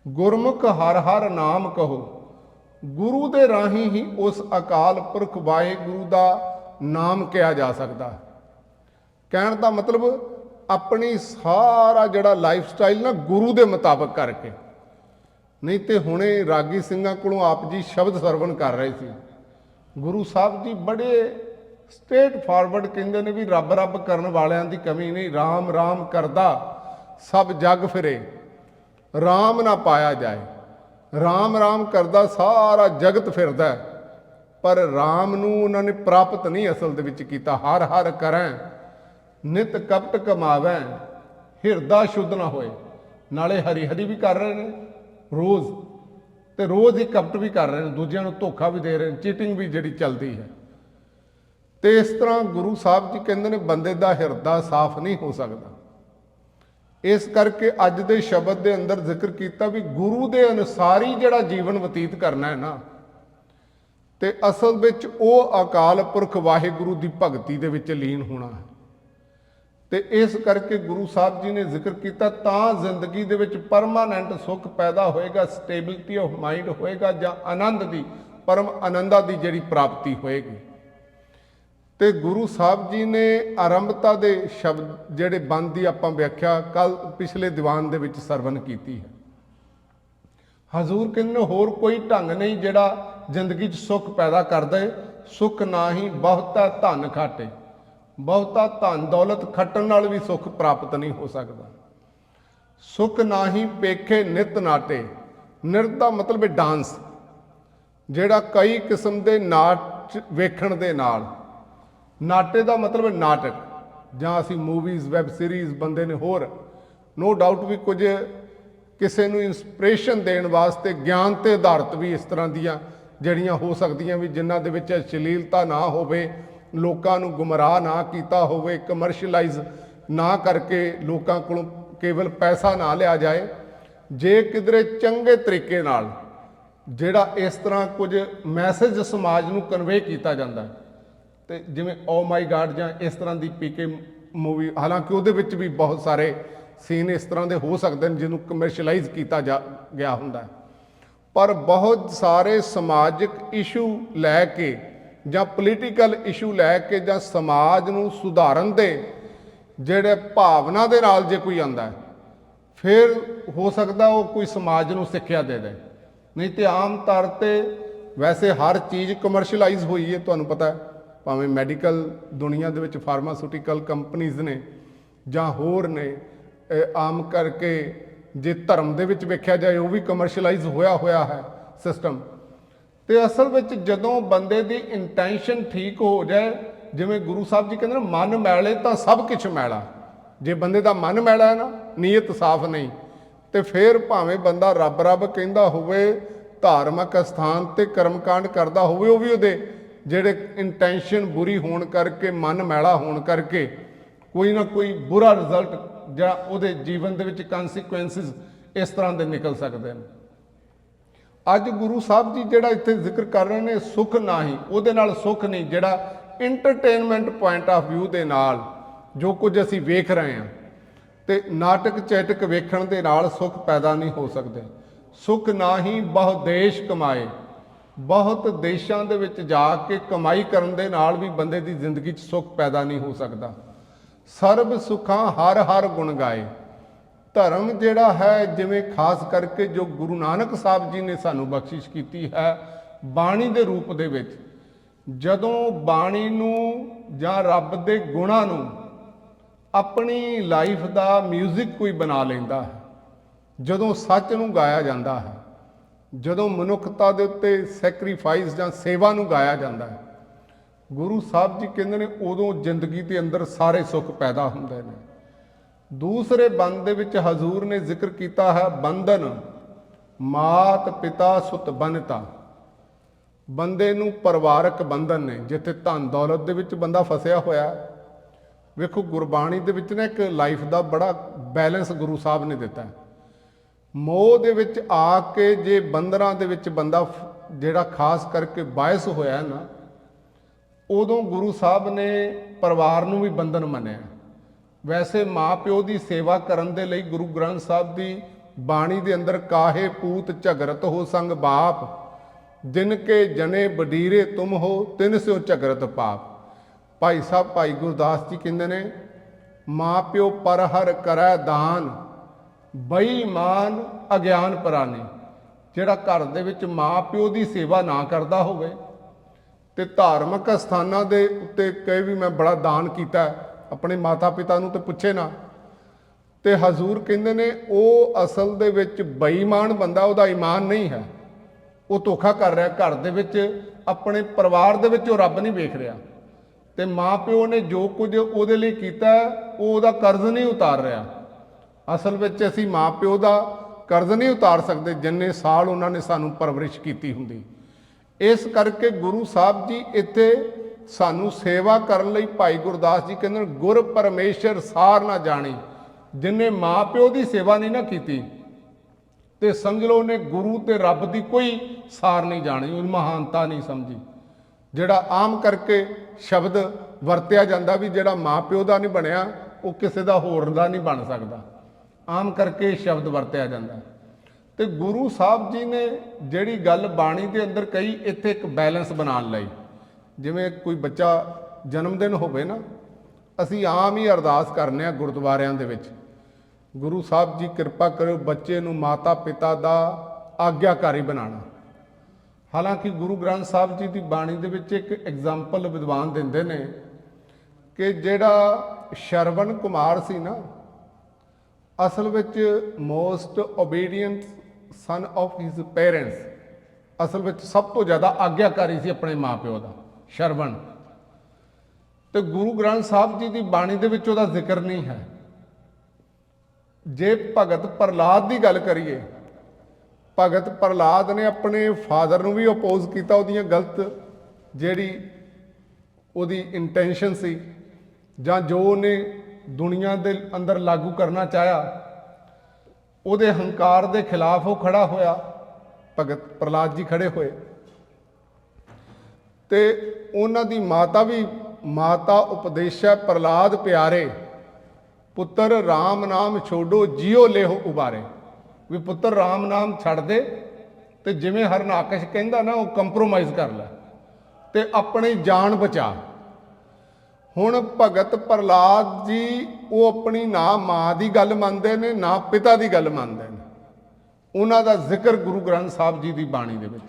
ਗੁਰਮੁਖ ਹਰ ਹਰ ਨਾਮ ਕਹੋ ਗੁਰੂ ਦੇ ਰਾਹੀਂ ਹੀ ਉਸ ਅਕਾਲ ਪੁਰਖ ਵਾਹਿਗੁਰੂ ਦਾ ਨਾਮ ਕਿਹਾ ਜਾ ਸਕਦਾ ਹੈ। ਕਹਿਣ ਦਾ ਮਤਲਬ ਆਪਣੀ ਸਾਰਾ ਜਿਹੜਾ ਲਾਈਫ ਸਟਾਈਲ ਨਾ ਗੁਰੂ ਦੇ ਮੁਤਾਬਕ ਕਰਕੇ। ਨਹੀਂ ਤੇ ਹੁਣੇ ਰਾਗੀ ਸਿੰਘਾਂ ਕੋਲੋਂ ਆਪ ਜੀ ਸ਼ਬਦ ਸਰਵਣ ਕਰ ਰਹੇ ਸੀ। ਗੁਰੂ ਸਾਹਿਬ ਜੀ ਬੜੇ ਸਟੇਟ ਫਾਰਵਰਡ ਕਹਿੰਦੇ ਨੇ ਵੀ ਰੱਬ ਰੱਬ ਕਰਨ ਵਾਲਿਆਂ ਦੀ ਕਮੀ ਨਹੀਂ RAM RAM ਕਰਦਾ, ਸਭ ਜਗ ਫਿਰੇ RAM ਨਾ ਪਾਇਆ ਜਾਏ। ਰਾਮ ਰਾਮ ਕਰਦਾ, ਸਾਰਾ ਜਗਤ ਫਿਰਦਾ ਪਰ ਰਾਮ ਨੂੰ ਉਹਨਾਂ ਨੇ ਪ੍ਰਾਪਤ ਨਹੀਂ ਅਸਲ ਦੇ ਵਿੱਚ ਕੀਤਾ। ਹਰ ਹਰ ਕਰੈ, ਨਿਤ ਕਪਟ ਕਮਾਵੈ, ਹਿਰਦਾ ਸ਼ੁੱਧ ਨਾ ਹੋਏ। ਨਾਲੇ ਹਰੀ ਹਰੀ ਵੀ ਕਰ ਰਹੇ ਨੇ, ਰੋਜ਼। ਤੇ ਰੋਜ਼ ਹੀ ਕਪਟ ਵੀ ਕਰ ਰਹੇ ਨੇ, ਦੂਜਿਆਂ ਨੂੰ ਧੋਖਾ ਵੀ ਦੇ ਰਹੇ ਨੇ, ਚੀਟਿੰਗ ਵੀ ਜਿਹੜੀ ਚੱਲਦੀ ਹੈ। ਤੇ ਇਸ ਤਰ੍ਹਾਂ ਗੁਰੂ ਸਾਹਿਬ ਜੀ ਕਹਿੰਦੇ ਨੇ, ਬੰਦੇ ਦਾ ਹਿਰਦਾ ਸਾਫ਼ ਨਹੀਂ ਹੋ ਸਕਦਾ। ਇਸ ਕਰਕੇ ਅੱਜ ਦੇ ਸ਼ਬਦ ਦੇ ਅੰਦਰ ਜ਼ਿਕਰ ਕੀਤਾ ਵੀ ਗੁਰੂ ਦੇ ਅਨੁਸਾਰ ਹੀ ਜਿਹੜਾ ਜੀਵਨ ਬਤੀਤ ਕਰਨਾ ਹੈ ਨਾ, ਤੇ ਅਸਲ ਵਿੱਚ ਉਹ ਅਕਾਲ ਪੁਰਖ ਵਾਹਿਗੁਰੂ ਦੀ ਭਗਤੀ ਦੇ ਵਿੱਚ ਲੀਨ ਹੋਣਾ ਹੈ। ਤੇ ਇਸ ਕਰਕੇ ਗੁਰੂ ਸਾਹਿਬ ਜੀ ਨੇ ਜ਼ਿਕਰ ਕੀਤਾ ਤਾਂ ਜ਼ਿੰਦਗੀ ਦੇ ਵਿੱਚ ਪਰਮਾਨੈਂਟ ਸੁੱਖ ਪੈਦਾ ਹੋਏਗਾ ਸਟੇਬਿਲਿਟੀ ਆਫ ਮਾਈਂਡ ਹੋਏਗਾ ਜਾਂ ਆਨੰਦ ਦੀ, ਪਰਮ ਆਨੰਦਾ ਦੀ ਜਿਹੜੀ ਪ੍ਰਾਪਤੀ ਹੋਏਗੀ। ਤੇ ਗੁਰੂ ਸਾਹਿਬ ਜੀ ਨੇ ਆਰੰਭਤਾ ਦੇ ਸ਼ਬਦ ਜਿਹੜੇ ਬੰਦ ਦੀ ਆਪਾਂ ਵਿਆਖਿਆ ਕੱਲ ਪਿਛਲੇ ਦੀਵਾਨ ਦੇ ਵਿੱਚ ਸਰਵਨ ਕੀਤੀ ਹੈ। ਹਜ਼ੂਰ ਕਹਿੰਦੇ ਹੋਰ ਕੋਈ ਢੰਗ ਨਹੀਂ ਜਿਹੜਾ ਜ਼ਿੰਦਗੀ 'ਚ ਸੁੱਖ ਪੈਦਾ ਕਰਦਾ ਏ, ਸੁੱਖ ਨਾ ਹੀ ਬਹੁਤਾ ਧਨ ਖਾਟੇ। ਬਹੁਤਾ ਧਨ ਦੌਲਤ ਖੱਟਣ ਨਾਲ ਵੀ ਸੁੱਖ ਪ੍ਰਾਪਤ ਨਹੀਂ ਹੋ ਸਕਦਾ। ਸੁੱਖ ਨਾ ਹੀ ਪੇਖੇ ਨਿਤ ਨਾਟੇ। ਨਿਰਤ ਦਾ ਮਤਲਬ ਹੈ ਡਾਂਸ, ਜਿਹੜਾ ਕਈ ਕਿਸਮ ਦੇ ਨਾਟ ਵੇਖਣ ਦੇ ਨਾਲ ਨਾਟੇ ਦਾ ਮਤਲਬ ਨਾਟਕ। ਜਾਂ ਅਸੀਂ ਮੂਵੀਜ਼ ਵੈਬ ਸੀਰੀਜ਼ ਬੰਦੇ ਨੇ ਹੋਰ ਨੋ ਡਾਊਟ ਵੀ ਕੁਝ ਕਿਸੇ ਨੂੰ ਇਨਸਪੀਰੇਸ਼ਨ ਦੇਣ ਵਾਸਤੇ ਗਿਆਨ ਤੇ ਆਧਾਰਿਤ ਵੀ ਇਸ ਤਰ੍ਹਾਂ ਦੀਆਂ ਜਿਹੜੀਆਂ ਹੋ ਸਕਦੀਆਂ ਵੀ ਜਿਨ੍ਹਾਂ ਦੇ ਵਿੱਚ ਅਸ਼ਲੀਲਤਾ ਨਾ ਹੋਵੇ, ਲੋਕਾਂ ਨੂੰ ਗੁੰਮਰਾਹ ਨਾ ਕੀਤਾ ਹੋਵੇ ਕਮਰਸ਼ੀਅਲਾਈਜ਼ ਨਾ ਕਰਕੇ ਲੋਕਾਂ ਕੋਲੋਂ ਕੇਵਲ ਪੈਸਾ ਨਾ ਲਿਆ ਜਾਏ। ਜੇ ਕਿਧਰੇ ਚੰਗੇ ਤਰੀਕੇ ਨਾਲ ਜਿਹੜਾ ਇਸ ਤਰ੍ਹਾਂ ਕੁਝ ਮੈਸੇਜ ਸਮਾਜ ਨੂੰ ਕਨਵੇ ਕੀਤਾ ਜਾਂਦਾ ਹੈ ਤੇ ਜਿਵੇਂ ਓ ਮਾਈ ਗਾਡ ਜਾਂ ਇਸ ਤਰ੍ਹਾਂ ਦੀ ਪੀਕੇ ਮੂਵੀ ਹਾਲਾਂਕਿ ਉਹਦੇ ਵਿੱਚ ਵੀ ਬਹੁਤ ਸਾਰੇ ਸੀਨ ਇਸ ਤਰ੍ਹਾਂ ਦੇ ਹੋ ਸਕਦੇ ਨੇ ਜਿਹਨੂੰ ਕਮਰਸ਼ੀਅਲਾਈਜ਼ ਕੀਤਾ ਜਾ, ਗਿਆ ਹੁੰਦਾ ਪਰ ਬਹੁਤ ਸਾਰੇ ਸਮਾਜਿਕ ਇਸ਼ੂ ਲੈ ਕੇ ਜਾਂ ਪੋਲੀਟੀਕਲ ਇਸ਼ੂ ਲੈ ਕੇ ਜਾਂ ਸਮਾਜ ਨੂੰ ਸੁਧਾਰਨ ਦੇ ਜਿਹੜੇ ਭਾਵਨਾ ਦੇ ਨਾਲ ਜੇ ਕੋਈ ਆਂਦਾ ਫਿਰ ਹੋ ਸਕਦਾ ਉਹ ਕੋਈ ਸਮਾਜ ਨੂੰ ਸਿੱਖਿਆ ਦੇ ਦੇ। ਨਹੀਂ ਤੇ ਆਮ ਤੌਰ ਤੇ ਵੈਸੇ ਹਰ ਚੀਜ਼ ਕਮਰਸ਼ੀਅਲਾਈਜ਼ ਹੋਈ ਹੈ, ਤੁਹਾਨੂੰ ਪਤਾ ਹੈ। ਭਾਵੇਂ ਮੈਡੀਕਲ ਦੁਨੀਆ ਦੇ ਵਿੱਚ ਫਾਰਮਾਸਿਊਟੀਕਲ ਕੰਪਨੀਆਂ ਨੇ ਜਾਂ ਹੋਰ ਨੇ ਆਮ ਕਰਕੇ ਜੇ ਧਰਮ ਦੇ ਵਿੱਚ ਵੇਖਿਆ ਜਾਏ, ਉਹ ਵੀ ਕਮਰਸ਼ੀਅਲਾਈਜ਼ ਹੋਇਆ ਹੋਇਆ ਹੈ ਸਿਸਟਮ ਤੇ ਅਸਲ ਵਿੱਚ ਜਦੋਂ ਬੰਦੇ ਦੀ ਇੰਟੈਂਸ਼ਨ ਠੀਕ ਹੋ ਜਾਏ, ਜਿਵੇਂ ਗੁਰੂ ਸਾਹਿਬ ਜੀ ਕਹਿੰਦੇ ਨੇ, ਮਨ ਮੈਲੇ ਤਾਂ ਸਭ ਕੁਝ ਮੈਲਾ। ਜੇ ਬੰਦੇ ਦਾ ਮਨ ਮੈਲਾ ਹੈ ਨਾ, ਨੀਅਤ ਸਾਫ਼ ਨਹੀਂ, ਤੇ ਫਿਰ ਭਾਵੇਂ ਬੰਦਾ ਰੱਬ ਰੱਬ ਕਹਿੰਦਾ ਹੋਵੇ, ਧਾਰਮਿਕ ਸਥਾਨ ਤੇ ਕਰਮਕਾਂਡ ਕਰਦਾ ਹੋਵੇ, ਉਹ ਵੀ ਉਹਦੇ ਜਿਹੜੇ ਇੰਟੈਂਸ਼ਨ ਬੁਰੀ ਹੋਣ ਕਰਕੇ, ਮਨ ਮੈਲਾ ਹੋਣ ਕਰਕੇ, ਕੋਈ ਨਾ ਕੋਈ ਬੁਰਾ ਰਿਜ਼ਲਟ ਜਾਂ ਉਹਦੇ ਜੀਵਨ ਦੇ ਵਿੱਚ ਕਨਸੀਕੁਐਂਸਸ ਇਸ ਤਰ੍ਹਾਂ ਦੇ ਨਿਕਲ ਸਕਦੇ ਨੇ ਅੱਜ ਗੁਰੂ ਸਾਹਿਬ ਜੀ ਜਿਹੜਾ ਇੱਥੇ ਜ਼ਿਕਰ ਕਰ ਰਹੇ ਨੇ, ਸੁਖ ਨਹੀਂ, ਉਹਦੇ ਨਾਲ ਸੁਖ ਨਹੀਂ, ਜਿਹੜਾ ਐਂਟਰਟੇਨਮੈਂਟ ਪੁਆਇੰਟ ਆਫ View ਦੇ ਨਾਲ ਜੋ ਕੁਝ ਅਸੀਂ ਵੇਖ ਰਹੇ ਹਾਂ, ਤੇ ਨਾਟਕ ਚੈਟਕ ਵੇਖਣ ਦੇ ਨਾਲ ਸੁਖ ਪੈਦਾ ਨਹੀਂ ਹੋ ਸਕਦੇ। ਸੁਖ ਨਾਹੀ ਬਹੁ ਦੇਸ਼ ਕਮਾਏ। ਬਹੁਤ ਦੇਸ਼ਾਂ ਦੇ ਵਿੱਚ ਜਾ ਕੇ ਕਮਾਈ ਕਰਨ ਦੇ ਨਾਲ ਵੀ ਬੰਦੇ ਦੀ ਜ਼ਿੰਦਗੀ 'ਚ ਸੁੱਖ ਪੈਦਾ ਨਹੀਂ ਹੋ ਸਕਦਾ। ਸਰਬ ਸੁਖਾਂ ਹਰ ਹਰ ਗੁਣ ਗਾਏ। ਧਰਮ ਜਿਹੜਾ ਹੈ, ਜਿਵੇਂ ਖਾਸ ਕਰਕੇ ਜੋ ਗੁਰੂ ਨਾਨਕ ਸਾਹਿਬ ਜੀ ਨੇ ਸਾਨੂੰ ਬਖਸ਼ਿਸ਼ ਕੀਤੀ ਹੈ, ਬਾਣੀ ਦੇ ਰੂਪ ਦੇ ਵਿੱਚ, ਜਦੋਂ ਬਾਣੀ ਨੂੰ ਜਾਂ ਰੱਬ ਦੇ ਗੁਣਾਂ ਨੂੰ ਆਪਣੀ ਲਾਈਫ ਦਾ 뮤직 ਕੋਈ ਬਣਾ ਲੈਂਦਾ ਹੈ, ਜਦੋਂ ਸੱਚ ਨੂੰ ਗਾਇਆ ਜਾਂਦਾ ਹੈ ਜਦੋਂ ਮਨੁੱਖਤਾ ਦੇ ਉੱਤੇ ਸੈਕਰੀਫਾਈਸ ਜਾਂ ਸੇਵਾ ਨੂੰ ਗਾਇਆ ਜਾਂਦਾ ਹੈ, ਗੁਰੂ ਸਾਹਿਬ ਜੀ ਕਹਿੰਦੇ ਨੇ, ਉਦੋਂ ਜ਼ਿੰਦਗੀ ਦੇ ਅੰਦਰ ਸਾਰੇ ਸੁੱਖ ਪੈਦਾ ਹੁੰਦੇ ਨੇ। ਦੂਸਰੇ ਬੰਦ ਦੇ ਵਿੱਚ ਹਜ਼ੂਰ ਨੇ ਜ਼ਿਕਰ ਕੀਤਾ ਹੈ, ਬੰਧਨ, ਮਾਤ ਪਿਤਾ ਸੁਤ ਬੰਨਤਾ ਬੰਦੇ ਨੂੰ ਪਰਿਵਾਰਕ ਬੰਧਨ ਨੇ, ਜਿੱਥੇ ਧਨ ਦੌਲਤ ਦੇ ਵਿੱਚ ਬੰਦਾ ਫਸਿਆ ਹੋਇਆ ਵੇਖੋ ਗੁਰਬਾਣੀ ਦੇ ਵਿੱਚ ਨਾ ਇੱਕ ਲਾਈਫ ਦਾ ਬੜਾ ਬੈਲੈਂਸ ਗੁਰੂ ਸਾਹਿਬ ਨੇ ਦਿੱਤਾ ਹੈ। ਮੋਹ ਦੇ ਵਿੱਚ ਆ ਕੇ ਜੇ ਬੰਦਰਾਂ ਦੇ ਵਿੱਚ ਬੰਦਾ ਜਿਹੜਾ ਖਾਸ ਕਰਕੇ ਬਾਇਸ ਹੋਇਆ ਨਾ, ਉਦੋਂ ਗੁਰੂ ਸਾਹਿਬ ਨੇ ਪਰਿਵਾਰ ਨੂੰ ਵੀ ਬੰਧਨ ਮੰਨਿਆ। ਵੈਸੇ ਮਾਪਿਓ ਦੀ ਸੇਵਾ ਕਰਨ ਦੇ ਲਈ ਗੁਰੂ ਗ੍ਰੰਥ ਸਾਹਿਬ ਦੀ ਬਾਣੀ ਦੇ ਅੰਦਰ ਕਾਹੇ ਪੂਤ ਝਗਰਤ ਹੋ ਸੰਗ ਬਾਪ, ਜਿਨ ਕੇ ਜਨੇ ਬਡੀਰੇ ਤੁਮ ਹੋ, ਤਿਨ ਸਿਓ ਝਗਰਤ ਪਾਪ। ਭਾਈ ਸਾਹਿਬ, ਭਾਈ ਗੁਰਦਾਸ ਜੀ ਕਹਿੰਦੇ ਨੇ, ਮਾਪਿਓ ਪਰਹਰ ਕਰੈ ਦਾਨ ਬੇਈਮਾਨ, ਅਗਿਆਨ ਪਰਾਨੇ ਜਿਹੜਾ ਘਰ ਦੇ ਵਿੱਚ ਮਾਪਿਓ ਦੀ ਸੇਵਾ ਨਾ ਕਰਦਾ ਹੋਵੇ ਤੇ ਧਾਰਮਿਕ ਸਥਾਨਾਂ ਦੇ ਉੱਤੇ ਕਹੇ ਵੀ ਮੈਂ ਬੜਾ ਦਾਨ ਕੀਤਾ ਆਪਣੇ ਮਾਤਾ ਪਿਤਾ ਨੂੰ ਤੇ ਪੁੱਛੇ ਨਾ। ਤੇ ਹਜ਼ੂਰ ਕਹਿੰਦੇ ਨੇ, ਉਹ ਅਸਲ ਦੇ ਵਿੱਚ ਬੇਈਮਾਨ ਬੰਦਾ, ਉਹਦਾ ਈਮਾਨ ਨਹੀਂ ਹੈ। ਉਹ ਧੋਖਾ ਕਰ ਰਿਹਾ, ਘਰ ਦੇ ਵਿੱਚ, ਆਪਣੇ ਪਰਿਵਾਰ ਦੇ ਵਿੱਚ ਉਹ ਰੱਬ ਨਹੀਂ ਵੇਖ ਰਿਹਾ। ਤੇ ਮਾਪਿਓ ਨੇ ਜੋ ਕੁਝ ਉਹਦੇ ਲਈ ਕੀਤਾ ਉਹ ਉਹਦਾ ਕਰਜ਼ ਨਹੀਂ ਉਤਾਰ ਰਿਹਾ। ਅਸਲ ਵਿੱਚ ਅਸੀਂ ਮਾਪਿਓ ਦਾ ਕਰਜ਼ ਨਹੀਂ ਉਤਾਰ ਸਕਦੇ ਜਿੰਨੇ ਸਾਲ ਉਹਨਾਂ ਨੇ ਸਾਨੂੰ ਪਰਵਰਿਸ਼ ਕੀਤੀ ਹੁੰਦੀ। ਇਸ ਕਰਕੇ ਗੁਰੂ ਸਾਹਿਬ ਜੀ ਇੱਥੇ ਸਾਨੂੰ ਸੇਵਾ ਕਰਨ ਲਈ ਭਾਈ ਗੁਰਦਾਸ ਜੀ ਕਹਿੰਦੇ ਨੇ, ਗੁਰ ਪਰਮੇਸ਼ਰ ਸਾਰ ਨਾ ਜਾਣੀ। ਜਿਨੇ ਮਾਪਿਓ ਦੀ ਸੇਵਾ ਨਹੀਂ ਨਾ ਕੀਤੀ ਤੇ ਸਮਝ ਲਓ ਉਹਨੇ ਗੁਰੂ ਤੇ ਰੱਬ ਦੀ ਕੋਈ ਸਾਰ ਨਹੀਂ ਜਾਣੀ ਉਹ ਮਹਾਨਤਾ ਨਹੀਂ ਸਮਝੀ। ਜਿਹੜਾ ਆਮ ਕਰਕੇ ਸ਼ਬਦ ਵਰਤਿਆ ਜਾਂਦਾ ਵੀ ਜਿਹੜਾ ਮਾਪਿਓ ਦਾ ਨਹੀਂ ਬਣਿਆ ਉਹ ਕਿਸੇ ਦਾ ਹੋਰ ਦਾ ਨਹੀਂ ਬਣ ਸਕਦਾ। ਆਮ ਕਰਕੇ ਸ਼ਬਦ ਵਰਤਿਆ ਜਾਂਦਾ। ਤੇ ਗੁਰੂ ਸਾਹਿਬ ਜੀ ਨੇ ਜਿਹੜੀ ਗੱਲ ਬਾਣੀ ਦੇ ਅੰਦਰ ਕਹੀ, ਇੱਥੇ ਇੱਕ ਬੈਲੈਂਸ ਬਣਾਉਣ ਲਈ। ਜਿਵੇਂ ਕੋਈ ਬੱਚਾ ਜਨਮ ਦਿਨ ਹੋਵੇ ਨਾ, ਅਸੀਂ ਆਮ ਹੀ ਅਰਦਾਸ ਕਰਨੇ ਆ ਗੁਰਦੁਆਰਿਆਂ ਦੇ ਵਿੱਚ। ਗੁਰੂ ਸਾਹਿਬ ਜੀ ਕਿਰਪਾ ਕਰਿਓ ਬੱਚੇ ਨੂੰ ਮਾਤਾ ਪਿਤਾ ਦਾ ਆਗਿਆਕਾਰੀ ਬਣਾਉਣਾ। ਹਾਲਾਂਕਿ ਗੁਰੂ ਗ੍ਰੰਥ ਸਾਹਿਬ ਜੀ ਦੀ ਬਾਣੀ ਦੇ ਵਿੱਚ ਇੱਕ ਐਗਜ਼ਾਮਪਲ ਵਿਦਵਾਨ ਦਿੰਦੇ ਨੇ ਕਿ ਜਿਹੜਾ ਸ਼ਰਵਣ ਕੁਮਾਰ ਸੀ ਨਾ ਅਸਲ ਵਿੱਚ most obedient son of his parents ਅਸਲ ਵਿੱਚ ਸਭ ਤੋਂ ਜ਼ਿਆਦਾ ਆਗਿਆਕਾਰੀ ਸੀ ਆਪਣੇ ਮਾਪਿਓ ਦਾ, ਸ਼ਰਵਣ। ਤੇ ਗੁਰੂ ਗ੍ਰੰਥ ਸਾਹਿਬ ਜੀ ਦੀ ਬਾਣੀ ਦੇ ਵਿੱਚ ਉਹਦਾ ਜ਼ਿਕਰ ਨਹੀਂ ਹੈ। ਜੇ ਭਗਤ ਪ੍ਰਲਾਦ ਦੀ ਗੱਲ ਕਰੀਏ, ਭਗਤ ਪ੍ਰਲਾਦ ਨੇ ਆਪਣੇ ਫਾਦਰ ਨੂੰ ਵੀ ਅਪੋਜ਼ ਕੀਤਾ ਉਹਦੀਆਂ ਗਲਤ, ਜਿਹੜੀ ਉਹਦੀ ਇੰਟੈਂਸ਼ਨ ਸੀ, ਜਾਂ ਜੋ ਉਹਨੇ ਦੁਨੀਆ ਦੇ ਅੰਦਰ ਲਾਗੂ ਕਰਨਾ ਚਾਹਿਆ, ਉਹਦੇ ਹੰਕਾਰ ਦੇ ਖਿਲਾਫ ਉਹ ਖੜਾ ਹੋਇਆ, ਭਗਤ ਪ੍ਰਲਾਦ ਜੀ ਖੜੇ ਹੋਏ। ਤੇ ਉਹਨਾਂ ਦੀ ਮਾਤਾ ਵੀ ਮਾਤਾ ਉਪਦੇਸ਼ੈ ਪ੍ਰਲਾਦ ਪਿਆਰੇ, ਪੁੱਤਰ RAM ਨਾਮ ਛੋਡੋ ਜਿਉ ਲੇਹੋ ਉਬਾਰੇ। ਵੀ ਪੁੱਤਰ RAM ਨਾਮ ਛੱਡ ਦੇ ਤੇ ਜਿਵੇਂ ਹਰਨਾਕਸ਼ ਕਹਿੰਦਾ ਨਾ, ਉਹ ਕੰਪਰੋਮਾਈਜ਼ ਕਰ ਲੈ ਤੇ ਆਪਣੀ ਜਾਨ ਬਚਾ। ਹੁਣ ਭਗਤ ਪ੍ਰਲਾਦ ਜੀ, ਉਹ ਆਪਣੀ ਨਾ ਮਾਂ ਦੀ ਗੱਲ ਮੰਨਦੇ ਨੇ, ਨਾ ਪਿਤਾ ਦੀ ਗੱਲ ਮੰਨਦੇ ਨੇ। ਉਹਨਾਂ ਦਾ ਜ਼ਿਕਰ ਗੁਰੂ ਗ੍ਰੰਥ ਸਾਹਿਬ ਜੀ ਦੀ ਬਾਣੀ ਦੇ ਵਿੱਚ।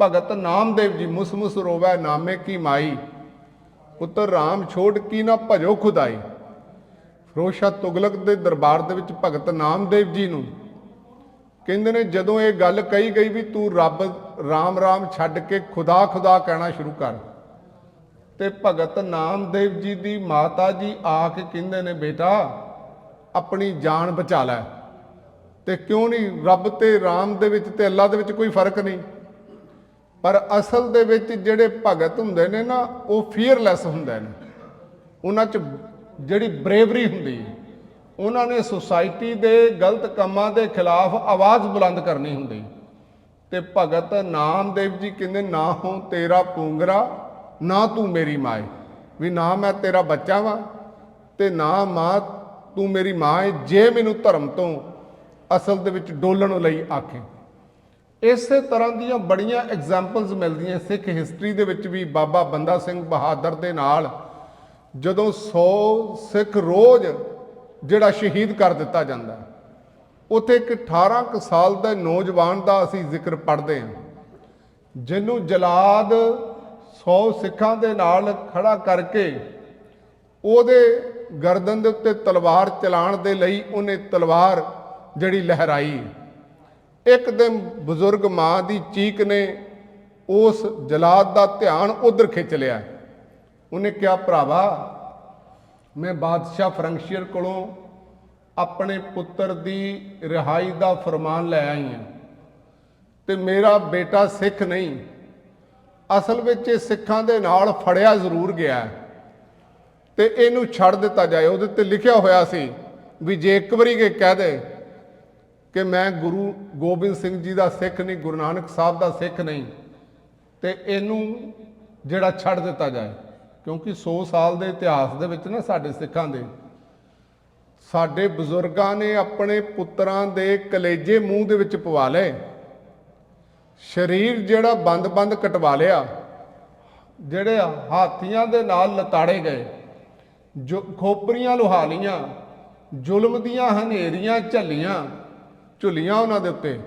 ਭਗਤ ਨਾਮਦੇਵ ਜੀ, ਮੁਸ ਮੁਸ ਰੋਵੈ ਨਾਮੇ ਕੀ ਮਾਈ। ਪੁੱਤਰ RAM ਛੋੜ ਕੀ ਨਾ ਭਜੋ ਖੁਦਾਈ। ਫਰੋਸ਼ਾ ਤੁਗਲਕ ਦੇ ਦਰਬਾਰ ਦੇ ਵਿੱਚ ਭਗਤ ਨਾਮਦੇਵ ਜੀ ਨੂੰ। ਕਹਿੰਦੇ ਨੇ, ਜਦੋਂ ਇਹ ਗੱਲ ਕਹੀ ਗਈ ਵੀ ਤੂੰ ਰੱਬ RAM RAM ਛੱਡ ਕੇ ਖੁਦਾ ਖੁਦਾ ਕਹਿਣਾ ਸ਼ੁਰੂ ਕਰ। ਤੇ ਭਗਤ ਨਾਮਦੇਵ ਜੀ ਦੀ ਮਾਤਾ ਜੀ ਆ ਕੇ ਕਹਿੰਦੇ ਨੇ, ਬੇਟਾ, ਆਪਣੀ ਜਾਨ ਬਚਾ ਲੈ। ਤੇ ਕਿਉਂ ਨਹੀਂ, ਰੱਬ ਤੇ ਰਾਮ ਦੇ ਵਿੱਚ ਤੇ ਅੱਲਾ ਦੇ ਵਿੱਚ ਕੋਈ ਫ਼ਰਕ ਨਹੀਂ? ਪਰ ਅਸਲ ਦੇ ਵਿੱਚ ਜਿਹੜੇ ਭਗਤ ਹੁੰਦੇ ਨੇ ਨਾ, ਉਹ ਫੀਅਰਲੈਸ ਹੁੰਦੇ ਨੇ। ਉਹਨਾਂ 'ਚ ਜਿਹੜੀ ਬਰੇਵਰੀ ਹੁੰਦੀ ਹੈ, ਉਹਨਾਂ ਨੇ ਸੁਸਾਇਟੀ ਦੇ ਗਲਤ ਕੰਮਾਂ ਦੇ ਖਿਲਾਫ ਆਵਾਜ਼ ਬੁਲੰਦ ਕਰਨੀ ਹੁੰਦੀ। ਤੇ ਭਗਤ ਨਾਮਦੇਵ ਜੀ ਕਹਿੰਦੇ, ਨਾ ਹੋ ਤੇਰਾ ਪੂੰਗਰਾ ਨਾ ਤੂੰ ਮੇਰੀ ਮਾਂ ਵੀ ਨਾ ਮੈਂ ਤੇਰਾ ਬੱਚਾ ਵਾਂ ਤੇ ਨਾ ਮਾਂ ਤੂੰ ਮੇਰੀ ਮਾਂ ਏ, ਜੇ ਮੈਨੂੰ ਧਰਮ ਤੋਂ ਅਸਲ ਦੇ ਵਿੱਚ ਡੋਲਣ ਲਈ ਆਖੇ। ਇਸੇ ਤਰ੍ਹਾਂ ਦੀਆਂ ਬੜੀਆਂ ਐਗਜ਼ਾਮਪਲਸ ਮਿਲਦੀਆਂ ਸਿੱਖ ਹਿਸਟਰੀ ਦੇ ਵਿੱਚ ਵੀ ਬਾਬਾ ਬੰਦਾ ਸਿੰਘ ਬਹਾਦਰ ਦੇ ਨਾਲ ਜਦੋਂ 100 ਸਿੱਖ ਰੋਜ਼ ਜਿਹੜਾ ਸ਼ਹੀਦ ਕਰ ਦਿੱਤਾ ਜਾਂਦਾ ਹੈ। ਉੱਥੇ ਇੱਕ 18 ਕੁ ਸਾਲ ਦਾ ਨੌਜਵਾਨ ਦਾ ਅਸੀਂ ਜ਼ਿਕਰ ਪੜ੍ਹਦੇ ਹਾਂ। ਜਿਹਨੂੰ ਜਲਾਦ 100 ਸਿੱਖਾਂ ਦੇ ਨਾਲ ਖੜਾ ਕਰਕੇ ਉਹਦੇ ਗਰਦਨ ਦੇ ਉੱਤੇ ਤਲਵਾਰ ਚਲਾਉਣ ਦੇ ਲਈ ਉਹਨੇ ਤਲਵਾਰ ਜਿਹੜੀ ਲਹਿਰਾਈ। ਇੱਕ ਦਿਨ ਬਜ਼ੁਰਗ ਮਾਂ ਦੀ ਚੀਕ ਨੇ ਉਸ ਜਲਾਦ ਦਾ ਧਿਆਨ ਉਧਰ ਖਿੱਚ ਲਿਆ। ਉਹਨੇ ਕਿਹਾ, ਭਰਾਵਾ, ਮੈਂ ਬਾਦਸ਼ਾਹ ਫਰੰਕਸ਼ੀਅਰ ਕੋਲੋਂ ਆਪਣੇ ਪੁੱਤਰ ਦੀ ਰਿਹਾਈ ਦਾ ਫਰਮਾਨ ਲੈ ਆਈ ਹਾਂ ਤੇ ਮੇਰਾ ਬੇਟਾ ਸਿੱਖ ਨਹੀਂ। ਅਸਲ ਵਿੱਚ ਇਹ ਸਿੱਖਾਂ ਦੇ ਨਾਲ ਫੜਿਆ ਜ਼ਰੂਰ ਗਿਆ ਹੈ। ਤੇ ਇਹਨੂੰ ਛੱਡ ਦਿੱਤਾ ਜਾਏ। ਉਹਦੇ ਤੇ ਲਿਖਿਆ ਹੋਇਆ ਸੀ ਵੀ ਜੇ ਇੱਕ ਵਾਰੀ ਇਹ ਕਹਿ ਦੇ ਕਿ ਮੈਂ ਗੁਰੂ ਗੋਬਿੰਦ ਸਿੰਘ ਜੀ ਦਾ ਸਿੱਖ ਨਹੀਂ, ਗੁਰੂ ਨਾਨਕ ਸਾਹਿਬ ਦਾ ਸਿੱਖ ਨਹੀਂ, ਤੇ ਇਹਨੂੰ ਜਿਹੜਾ ਛੱਡ ਦਿੱਤਾ ਜਾਏ। ਕਿਉਂਕਿ 100 ਸਾਲ ਦੇ ਇਤਿਹਾਸ ਦੇ ਵਿੱਚ ਨਾ ਸਾਡੇ ਸਿੱਖਾਂ ਦੇ, ਸਾਡੇ ਬਜ਼ੁਰਗਾਂ ਨੇ ਆਪਣੇ ਪੁੱਤਰਾਂ ਦੇ ਕਲੇਜੇ ਮੂੰਹ ਦੇ ਵਿੱਚ ਪਵਾ ਲਏ। ਸਰੀਰ ਜਿਹੜਾ ਬੰਦ-ਬੰਦ ਕਟਵਾ ਲਿਆ, ਜਿਹੜੇ ਹਾਥੀਆਂ ਦੇ ਨਾਲ ਲਤਾੜੇ ਗਏ, ਜੋ ਖੋਪਰੀਆਂ ਲੁਹਾ ਲੀਆਂ ਜ਼ੁਲਮ ਦੀਆਂ ਹਨੇਰੀਆਂ ਝੱਲੀਆਂ, ਝੁੱਲੀਆਂ ਉਹਨਾਂ ਦੇ ਉੱਤੇ।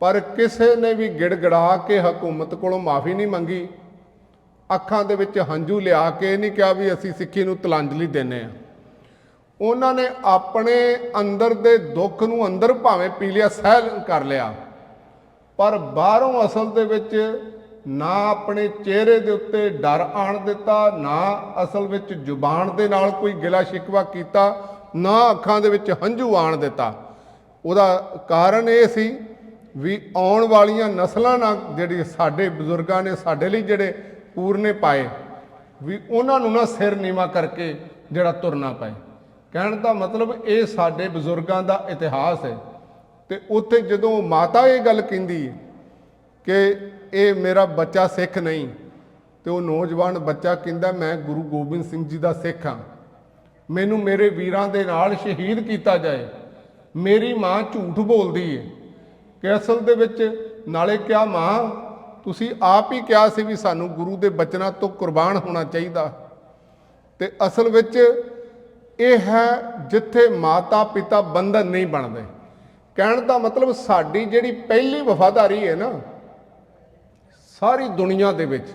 ਪਰ ਕਿਸੇ ਨੇ ਵੀ ਗਿੜਗੜਾ ਕੇ ਹਕੂਮਤ ਕੋਲੋਂ ਮਾਫੀ ਨਹੀਂ ਮੰਗੀ। ਅੱਖਾਂ ਦੇ ਵਿੱਚ ਹੰਝੂ ਲਿਆ ਕੇ ਨਹੀਂ ਕਿਹਾ ਵੀ ਅਸੀਂ ਸਿੱਖੀ ਨੂੰ ਤਲਾਂਜਲੀ ਦਿੰਨੇ ਆ ਉਹਨਾਂ ਨੇ ਆਪਣੇ ਅੰਦਰ ਦੇ ਦੁੱਖ ਨੂੰ ਅੰਦਰ ਭਾਵੇਂ ਪੀ ਲਿਆ ਸਹਿਲ ਕਰ ਲਿਆ। ਪਰ ਬਾਹਰੋਂ ਅਸਲ ਦੇ ਵਿੱਚ ਨਾ ਆਪਣੇ ਚਿਹਰੇ ਦੇ ਉੱਤੇ ਡਰ ਆਣ ਦਿੱਤਾ, ਨਾ ਅਸਲ ਵਿੱਚ ਜ਼ੁਬਾਨ ਦੇ ਨਾਲ ਕੋਈ ਗਿਲਾ ਸ਼ਿਕਵਾ ਕੀਤਾ, ਨਾ ਅੱਖਾਂ ਦੇ ਵਿੱਚ ਹੰਝੂ ਆਣ ਦਿੱਤਾ। ਉਹਦਾ ਕਾਰਨ ਇਹ ਸੀ ਵੀ ਆਉਣ ਵਾਲੀਆਂ ਨਸਲਾਂ ਨਾਲ ਜਿਹੜੀ ਸਾਡੇ ਬਜ਼ੁਰਗਾਂ ਨੇ, ਸਾਡੇ ਲਈ ਜਿਹੜੇ ਪੂਰਨੇ ਪਾਏ, ਵੀ ਉਹਨਾਂ ਨੂੰ ਨਾ ਸਿਰ ਨੀਵਾ ਕਰਕੇ ਜਿਹੜਾ ਤੁਰਨਾ ਪਏ। ਕਹਿਣ ਦਾ ਮਤਲਬ ਇਹ ਸਾਡੇ ਬਜ਼ੁਰਗਾਂ ਦਾ ਇਤਿਹਾਸ ਹੈ ਤੇ ਉੱਥੇ ਜਦੋਂ ਮਾਤਾ ਇਹ ਗੱਲ ਕਹਿੰਦੀ ਕਿ ਇਹ ਮੇਰਾ ਬੱਚਾ ਸਿੱਖ ਨਹੀਂ, ਤੇ ਉਹ ਨੌਜਵਾਨ ਬੱਚਾ ਕਹਿੰਦਾ, ਮੈਂ ਗੁਰੂ ਗੋਬਿੰਦ ਸਿੰਘ ਜੀ ਦਾ ਸਿੱਖ ਹਾਂ। ਮੈਨੂੰ ਮੇਰੇ ਵੀਰਾਂ ਦੇ ਨਾਲ ਸ਼ਹੀਦ ਕੀਤਾ ਜਾਏ। ਮੇਰੀ ਮਾਂ ਝੂਠ ਬੋਲਦੀ ਹੈ ਕਿ ਅਸਲ ਦੇ ਵਿੱਚ ਨਾਲੇ ਕਿਹਾ ਮਾਂ, ਤੁਸੀਂ ਆਪ ਹੀ ਕਿਹਾ ਸੀ ਵੀ ਸਾਨੂੰ ਗੁਰੂ ਦੇ ਬਚਨਾਂ ਤੋਂ ਕੁਰਬਾਨ ਹੋਣਾ ਚਾਹੀਦਾ। ਤੇ ਅਸਲ ਵਿੱਚ ਇਹ ਹੈ ਜਿੱਥੇ ਮਾਤਾ ਪਿਤਾ ਬੰਧਨ ਨਹੀਂ ਬਣਦੇ। ਕਹਿਣ ਦਾ ਮਤਲਬ ਸਾਡੀ ਜਿਹੜੀ ਪਹਿਲੀ ਵਫਾਦਾਰੀ ਹੈ ਨਾ, ਸਾਰੀ ਦੁਨੀਆ ਦੇ ਵਿੱਚ